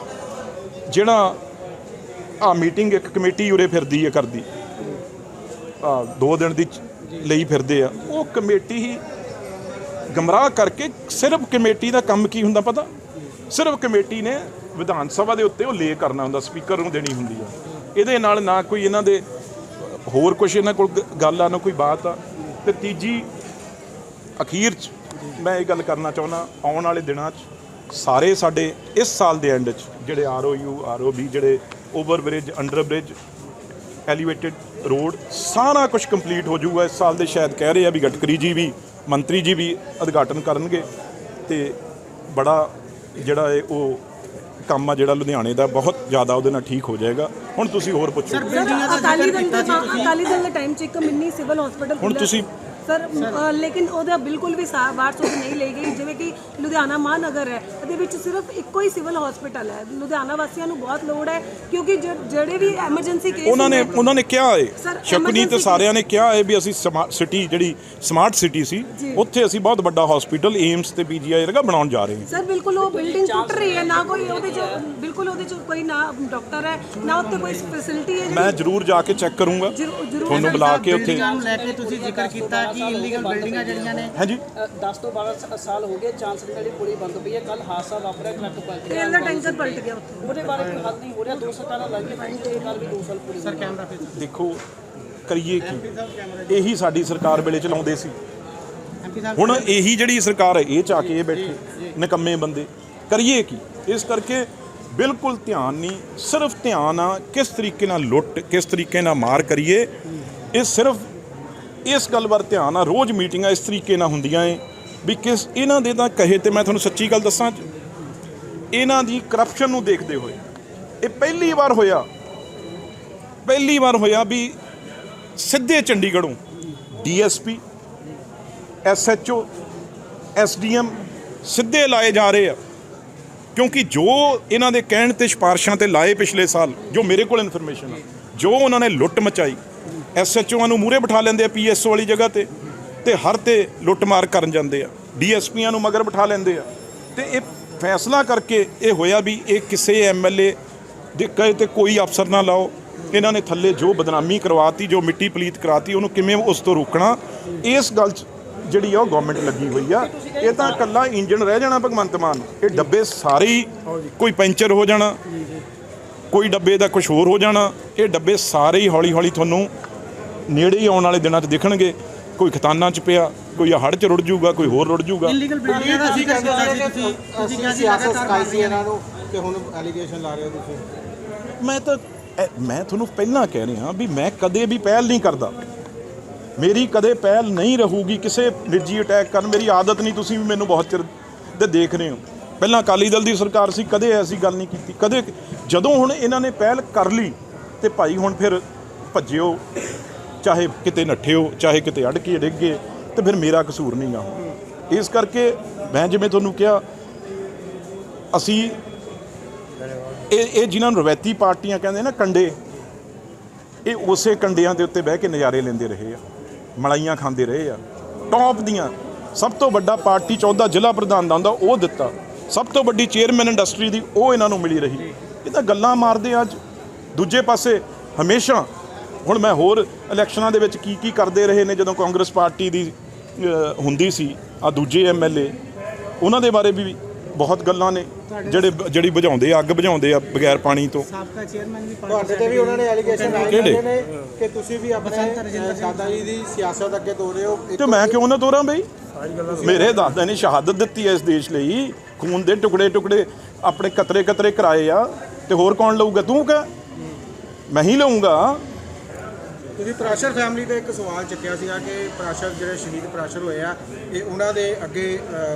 ਜਿਹੜਾ ਆ ਮੀਟਿੰਗ ਇੱਕ ਕਮੇਟੀ ਉਰੇ ਫਿਰਦੀ ਹੈ ਕਰਦੀ। ਆ ਦੋ ਦਿਨ ਦੀ ਲਈ ਫਿਰਦੇ ਆ। ਉਹ ਕਮੇਟੀ ਹੀ ਗਮਰਾਹ ਕਰਕੇ ਸਿਰਫ ਕਮੇਟੀ ਦਾ ਕੰਮ ਕੀ ਹੁੰਦਾ ਪਤਾ? ਸਿਰਫ ਕਮੇਟੀ ਨੇ ਵਿਧਾਨ ਸਭਾ ਦੇ ਉੱਤੇ ਉਹ ਲੇ ਕਰਨਾ ਹੁੰਦਾ, ਸਪੀਕਰ ਨੂੰ ਦੇਣੀ ਹੁੰਦੀ ਆ। ਇਹਦੇ ਨਾਲ ਨਾ ਕੋਈ ਇਹਨਾਂ ਦੇ ਹੋਰ ਕੁਝ ਇਹਨਾਂ ਕੋਲ ਗ- ਗੱਲ ਆ, ਨਾ ਕੋਈ ਬਾਤ ਆ। ਤੇ ਤੀਜੀ ਅਖੀਰ ਚ ਮੈਂ ਇਹ ਗੱਲ ਕਰਨਾ ਚਾਹੁੰਦਾ, ਆਉਣ ਵਾਲੇ ਦਿਨਾਂ 'ਚ ਸਾਰੇ ਸਾਡੇ ਇਸ ਸਾਲ ਦੇ ਐਂਡ 'ਚ ਜਿਹੜੇ ਆਰਓਯੂ ਆਰਓਬੀ ਜਿਹੜੇ over bridge under bridge elevated road ਸਾਰਾ ਕੁਝ ਕੰਪਲੀਟ ਹੋ ਜਾਊਗਾ। ਇਸ ਸਾਲ ਦੇ ਸ਼ਾਇਦ ਕਹਿ ਰਹੇ ਆ ਵੀ ਗਟਕਰੀ ਜੀ ਵੀ, ਮੰਤਰੀ ਜੀ ਵੀ ਉਦਘਾਟਨ ਕਰਨਗੇ ਤੇ ਬੜਾ ਜਿਹੜਾ ਇਹ ਉਹ ਕੰਮ ਆ ਜਿਹੜਾ ਲੁਧਿਆਣੇ ਦਾ ਬਹੁਤ ਜ਼ਿਆਦਾ ਉਹਦੇ ਨਾਲ ਠੀਕ ਹੋ ਜਾਏਗਾ। ਹੁਣ ਤੁਸੀਂ ਹੋਰ ਪੁੱਛੋ। ਸਰ ਅਕਾਲੀ ਦਲ ਦੇ ਅਕਾਲੀ ਦਲ ਦੇ ਟਾਈਮ 'ਚ ਇੱਕ ਮਿੰਨੀ ਸਿਵਲ ਹਸਪੀਟਲ ਹੁਣ ਤੁਸੀਂ- ਸਰ ਲੇਕਿਨ ਉਹਦਾ ਬਿਲਕੁਲ ਵੀ ਬਾਹਰ ਸੋਚ ਨਹੀਂ ਲਈ ਗਈ। ਜਿਵੇਂ ਕਿ ਲੁਧਿਆਣਾ ਮਹਾਨਗਰ ਹੈ ਇਹਦੇ ਵਿੱਚ ਸਿਰਫ ਇੱਕੋ ਹੀ ਸਿਵਲ ਹਸਪੀਟਲ ਹੈ। ਲੁਧਿਆਣਾ ਵਾਸੀਆਂ ਨੂੰ ਬਹੁਤ ਲੋੜ ਹੈ ਕਿਉਂਕਿ ਜਿਹੜੇ ਵੀ ਐਮਰਜੈਂਸੀ ਕੇਸ ਉਹਨਾਂ ਨੇ ਉਹਨਾਂ ਨੇ ਕਿਹਾ Sir, ਸ਼ਕਨੀ ਤੇ ਸਾਰਿਆਂ ਨੇ ਕਿਹਾ ਏ ਵੀ ਅਸੀਂ ਸਿਟੀ ਜਿਹੜੀ ਸਮਾਰਟ ਸਿਟੀ ਸੀ। ਉੱਥੇ ਅਸੀਂ ਬਹੁਤ ਵੱਡਾ ਹਸਪੀਟਲ ਏਮਸ ਤੇ ਪੀਜੀਆਈ ਵਰਗਾ ਬਣਾਉਣ ਜਾ ਰਹੇ ਹਾਂ। ਸਰ ਬਿਲਕੁਲ ਉਹ ਬਿਲਡਿੰਗ ਟੁੱਟ ਰਹੀ ਹੈ ਨਾ ਕੋਈ ਉਹਦੇ 'ਚ ਬਿਲਕੁਲ ਉਹਦੇ 'ਚ ਕੋਈ ਨਾ ਡਾਕਟਰ ਹੈ ਨਾ ਉੱਤੇ ਕੋਈ ਫੈਸਿਲਿਟੀ ਹੈ ਮੈਂ ਜ਼ਰੂਰ ਜਾ ਕੇ ਚੈੱਕ ਕਰੂੰਗਾ। ਤੁਹਾਨੂੰ ਬੁਲਾ ਕੇ ਉੱਥੇ ਲੈ ਕੇ ਤੁਸੀਂ ਜ਼ਿਕਰ ਕੀਤਾ ਕਿ ਇਲੀਗਲ ਬਿਲਡਿੰਗਾਂ ਜਿਹੜੀਆਂ ਨੇ। ਹਾਂਜੀ। 10 ਤੋਂ 12 ਸ- ਸਾਲ ਹੋ ਗਏ ਚਾਂਸਲ ਵਾਲੀ ਪੁਲੀ ਬੰਦ ਪਈ ਹੈ। ਕੱਲ ਹਾਦਸਾ ਵਾਪਰਿਆ ਟਰੱਕ ਪਲਟ ਗਿਆ ਤੇਲ ਦਾ ਟੈਂਕਰ ਪਲਟ ਗਿਆ ਉੱਥੇ। ਉਹਦੇ ਬਾਰੇ ਕੋਈ ਹੱਲ ਨਹੀਂ ਹੋ ਰਿਹਾ। ਦੋ ਸਰਕਾਰਾਂ ਲੱਗ ਗਈਆਂ ਤੇ ਕੱਲ ਵੀ 2 ਸਾਲ ਪੂਰੀ ਸਰ ਕੈਮਰਾ ਦੇਖੋ ਕਰੀਏ ਕੀ? ਇਹੀ ਸਾਡੀ ਸਰਕਾਰ ਵੇਲੇ ਚਲਾਉਂਦੇ ਸੀ। ਹੁਣ ਇਹੀ ਜਿਹੜੀ ਸਰਕਾਰ ਹੈ ਇਹ ਚ ਆ ਕੇ ਇਹ ਬੈਠੇ ਨਿਕੰਮੇ ਬੰਦੇ। ਕਰੀਏ ਕੀ? ਇਸ ਕਰਕੇ ਬਿਲਕੁਲ ਧਿਆਨ ਨਹੀਂ ਸਿਰਫ ਧਿਆਨ ਆ ਕਿਸ ਤਰੀਕੇ ਨਾਲ ਲੁੱਟ ਕਿਸ ਤਰੀਕੇ ਨਾਲ ਮਾਰ ਕਰੀਏ। ਇਹ ਸਿਰਫ ਇਸ ਗੱਲ ਵੱਲ ਧਿਆਨ ਆ, ਰੋਜ਼ ਮੀਟਿੰਗਾਂ ਇਸ ਤਰੀਕੇ ਨਾਲ ਹੁੰਦੀਆਂ ਏ, ਵੀ ਕਿਸ ਇਹਨਾਂ ਦੇ ਤਾਂ ਕਹੇ ਤੇ ਮੈਂ ਤੁਹਾਨੂੰ ਸੱਚੀ ਗੱਲ ਦੱਸਾਂ ਇਹਨਾਂ ਦੀ ਕਰਪਸ਼ਨ ਨੂੰ ਦੇਖਦੇ ਹੋਏ, ਇਹ ਪਹਿਲੀ ਵਾਰ ਹੋਇਆ, ਪਹਿਲੀ ਵਾਰ ਹੋਇਆ ਵੀ ਸਿੱਧੇ ਚੰਡੀਗੜ੍ਹੋਂ ਡੀਐਸਪੀ, ਐਸਐਚਓ, ਐਸਡੀਐਮ ਸਿੱਧੇ ਲਾਏ ਜਾ ਰਹੇ ਆ, ਕਿਉਂਕਿ ਜੋ ਇਹਨਾਂ ਦੇ ਕਹਿਣ ਤੇ ਸਿਫਾਰਸ਼ਾਂ ਤੇ ਲਾਏ ਪਿਛਲੇ ਸਾਲ, ਜੋ ਮੇਰੇ ਕੋਲ ਇਨਫੋਰਮੇਸ਼ਨ ਆ, ਜੋ ਉਹਨਾਂ ਨੇ ਲੁੱਟ ਮਚਾਈ ਐਸਐਚਓਆਂ ਨੂੰ ਮੂਰੇ ਬਿਠਾ ਲੈਂਦੇ ਆ ਪੀਐਸਓ ਵਾਲੀ ਜਗ੍ਹਾ ਤੇ ਤੇ ਹਰ ਤੇ ਲੁੱਟਮਾਰ ਕਰਨ ਜਾਂਦੇ ਆ। ਡੀਐਸਪੀਆਂ ਨੂੰ ਮਗਰ ਬਿਠਾ ਲੈਂਦੇ ਆ। ਤੇ ਇਹ ਫੈਸਲਾ ਕਰਕੇ ਇਹ ਹੋਇਆ ਵੀ ਇਹ ਕਿਸੇ ਐਮਐਲਏ ਦੇ ਕਹੇ ਤੇ ਕੋਈ ਅਫਸਰ ਨਾ ਲਾਓ। ਇਹਨਾਂ ਨੇ ਥੱਲੇ ਜੋ ਬਦਨਾਮੀ ਕਰਵਾਤੀ, ਜੋ ਮਿੱਟੀ ਪਲੀਤ ਕਰਾਤੀ, ਉਹਨੂੰ ਕਿਵੇਂ ਉਸ ਤੋਂ ਰੋਕਣਾ, ਇਸ ਗੱਲ 'ਚ ਜਿਹੜੀ ਆ ਉਹ ਗਵਰਨਮੈਂਟ ਲੱਗੀ ਹੋਈ ਆ। ਇਹ ਤਾਂ ਇਕੱਲਾ ਇੰਜਨ ਰਹਿ ਜਾਣਾ ਭਗਵੰਤ ਮਾਨ। ਇਹ ਡੱਬੇ ਸਾਰੇ ਹੀ ਕੋਈ ਪੈਂਚਰ ਹੋ ਜਾਣਾ, ਕੋਈ ਡੱਬੇ ਦਾ ਕੁਝ ਹੋਰ ਹੋ ਜਾਣਾ, ਇਹ ਡੱਬੇ ਸਾਰੇ ਹੀ ਹੌਲੀ ਹੌਲੀ ਤੁਹਾਨੂੰ ਨੇੜੇ ਹੀ ਆਉਣ ਵਾਲੇ ਦਿਨਾਂ 'ਚ ਦਿਖਣਗੇ ਕੋਈ ਖਤਾਨਾਂ 'ਚ ਪਿਆ ਕੋਈ ਹੜ੍ਹ 'ਚ ਰੁੜ ਜਾਊਗਾ ਕੋਈ ਹੋਰ ਰੁੜ ਜਾਊਗਾ। ਇਲੀਗਲ ਬਿਲਡਿੰਗਾਂ ਦਾ ਜ਼ਿਕਰ ਕੀਤਾ ਸੀ ਤੁਸੀਂ ਤੁਸੀਂ ਕਿਹਾ ਸੀ ਸਿਆਸਤ ਲਗਾਤਾਰ ਸਿਖਾਈ ਕਰ ਸੀ ਰਹੀਆਂ ਨੇ ਇਹਨਾਂ ਨੂੰ ਕਿ ਹੁਣ ਐਲੀਗੇਸ਼ਨ ਲਾ ਰਹੇ ਹੋ ਤੁਸੀਂ। ਮੈਂ ਤਾਂ ਮੈਂ ਤੁਹਾਨੂੰ ਪਹਿਲਾਂ ਕਹਿ ਰਿਹਾ ਵੀ ਮੈਂ ਕਦੇ ਵੀ ਪਹਿਲ ਨਹੀਂ ਕਰਦਾ। ਮੇਰੀ ਕਦੇ ਪਹਿਲ ਨਹੀਂ ਰਹੂਗੀ ਕਿਸੇ ਨਿੱਜੀ ਅਟੈਕ ਕਰਨ ਮੇਰੀ ਆਦਤ ਨਹੀਂ ਤੁਸੀਂ ਵੀ ਮੈਨੂੰ ਬਹੁਤ ਚਿਰ ਦੇ ਦੇਖ ਰਹੇ ਹੋ। ਪਹਿਲਾਂ ਅਕਾਲੀ ਦਲ ਦੀ ਸਰਕਾਰ ਸੀ ਕਦੇ ਐਸੀ ਗੱਲ ਨਹੀਂ ਕੀਤੀ। ਕਦੇ ਜਦੋਂ ਹੁਣ ਇਹਨਾਂ ਨੇ ਪਹਿਲ ਕਰ ਲਈ ਤੇ ਭਾਈ ਹੁਣ ਫਿਰ ਭੱਜਿਓ। ਚਾਹੇ ਕਿਤੇ ਨੱਠੇ ਹੋ, ਚਾਹੇ ਕਿਤੇ ਅੜ ਕੇ ਡਿੱਗ ਗਏ, ਤੇ ਫਿਰ ਮੇਰਾ ਕਸੂਰ ਨਹੀਂ ਗਾ ਇਸ ਕਰਕੇ ਮੈਂ ਜਿਵੇਂ ਤੁਹਾਨੂੰ ਕਿਹਾ, ਅਸੀਂ ਇਹ ਇਹ ਜਿਨ੍ਹਾਂ ਨੂੰ ਰਵੈਤੀ ਪਾਰਟੀਆਂ ਕਹਿੰਦੇ ਨਾ ਕੰਡੇ, ਇਹ ਉਸੇ ਕੰਡਿਆਂ ਦੇ ਉੱਤੇ ਬਹਿ ਕੇ ਨਜ਼ਾਰੇ ਲੈਂਦੇ ਰਹੇ ਆ, ਮਲਾਈਆਂ ਖਾਂਦੇ ਰਹੇ ਆ। ਟੌਪ ਦੀਆਂ, ਸਭ ਤੋਂ ਵੱਡਾ ਪਾਰਟੀ 14 ਜ਼ਿਲ੍ਹਾ ਪ੍ਰਧਾਨ ਦਾ ਹੁੰਦਾ, ਉਹ ਦਿੱਤਾ। ਸਭ ਤੋਂ ਵੱਡੀ ਚੇਅਰਮੈਨ ਇੰਡਸਟਰੀ ਦੀ ਉਹ ਇਹਨਾਂ ਨੂੰ ਮਿਲੀ ਰਹੀ। ਇਹ ਤਾਂ ਗੱਲਾਂ ਮਾਰਦੇ ਅੱਜ। ਦੂਜੇ ਪਾਸੇ, ਹਮੇਸ਼ਾ ਹੁਣ ਮੈਂ ਹੋਰ ਇਲੈਕਸ਼ਨਾਂ ਦੇ ਵਿੱਚ ਕੀ ਕੀ ਕਰਦੇ ਰਹੇ ਨੇ ਜਦੋਂ ਕਾਂਗਰਸ ਪਾਰਟੀ ਦੀ ਹੁੰਦੀ ਸੀ ਆ ਦੂਜੇ ਐਮਐਲਏ ਉਹਨਾਂ ਦੇ ਬਾਰੇ ਵੀ ਬਹੁਤ ਗੱਲਾਂ ਨੇ ਜਿਹੜੇ ਜਿਹੜੀ ਬੁਝਾਉਂਦੇ ਆ ਅੱਗ ਬੁਝਾਉਂਦੇ ਆ ਬਗੈਰ ਪਾਣੀ ਤੋਂ। ਸਾਬਕਾ ਚੇਅਰਮੈਨ ਵੀ ਤੁਹਾਡੇ ਤੇ ਵੀ ਉਹਨਾਂ ਨੇ ਐਲੀਗੇਸ਼ਨ ਲਾਏ ਨੇ ਕਿ ਤੁਸੀਂ ਵੀ ਆਪਣੇ ਦਾਦਾ ਜੀ ਦੀ ਸਿਆਸਤ ਅੱਗੇ ਤੋਰੇ ਹੋ। ਤੇ ਮੈਂ ਕਿਉਂ ਨਾ ਤੋਰਾਂ ਬਈ? ਮੇਰੇ ਦਾਦਾ ਨੇ ਸ਼ਹਾਦਤ ਦਿੱਤੀ ਹੈ ਇਸ ਦੇਸ਼ ਲਈ ਖੂਨ ਦੇ ਟੁਕੜੇ ਟੁਕੜੇ ਆਪਣੇ ਕਤਰੇ ਕਤਰੇ ਕਰਾਏ ਆ ਤੇ ਹੋਰ ਕੌਣ ਲਊਗਾ? ਤੂੰ ਕਹ। ਮੈਂ ਹੀ ਲਊਂਗਾ। ਤੁਸੀਂ ਪ੍ਰਾਸ਼ਰ ਫੈਮਿਲੀ ਤੇ ਇੱਕ ਸਵਾਲ ਚੱਕਿਆ ਸੀਗਾ ਕਿ ਪ੍ਰਾਸ਼ਰ ਜਿਹੜੇ ਸ਼ਹੀਦ ਪ੍ਰਾਸ਼ਰ ਹੋਏ ਆ ਇਹ ਉਹਨਾਂ ਦੇ ਅੱਗੇ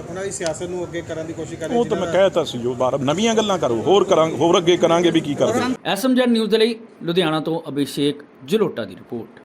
ਉਹਨਾਂ ਦੀ ਸਿਆਸਤ ਨੂੰ ਅੱਗੇ ਕਰਨ ਦੀ ਕੋਸ਼ਿਸ਼ ਕਰ ਰਹੇ ਉਹ ਤਾਂ ਮੈਂ ਕਹਿਤਾ ਸੀ ਜੋ ਬਾਰ ਨਵੀਆਂ ਗੱਲਾਂ ਕਰੋ ਹੋਰ ਕਰਾਂਗੇ ਹੋਰ ਅੱਗੇ ਕਰਾਂਗੇ ਵੀ ਕੀ ਕਰਦੇ। ਐਸਐਮਜੈਡ ਨਿਊਜ਼ ਦੇ ਲਈ ਲੁਧਿਆਣਾ ਤੋਂ ਅਭਿਸ਼ੇਕ ਜਲੋਟਾ ਦੀ ਰਿਪੋਰਟ।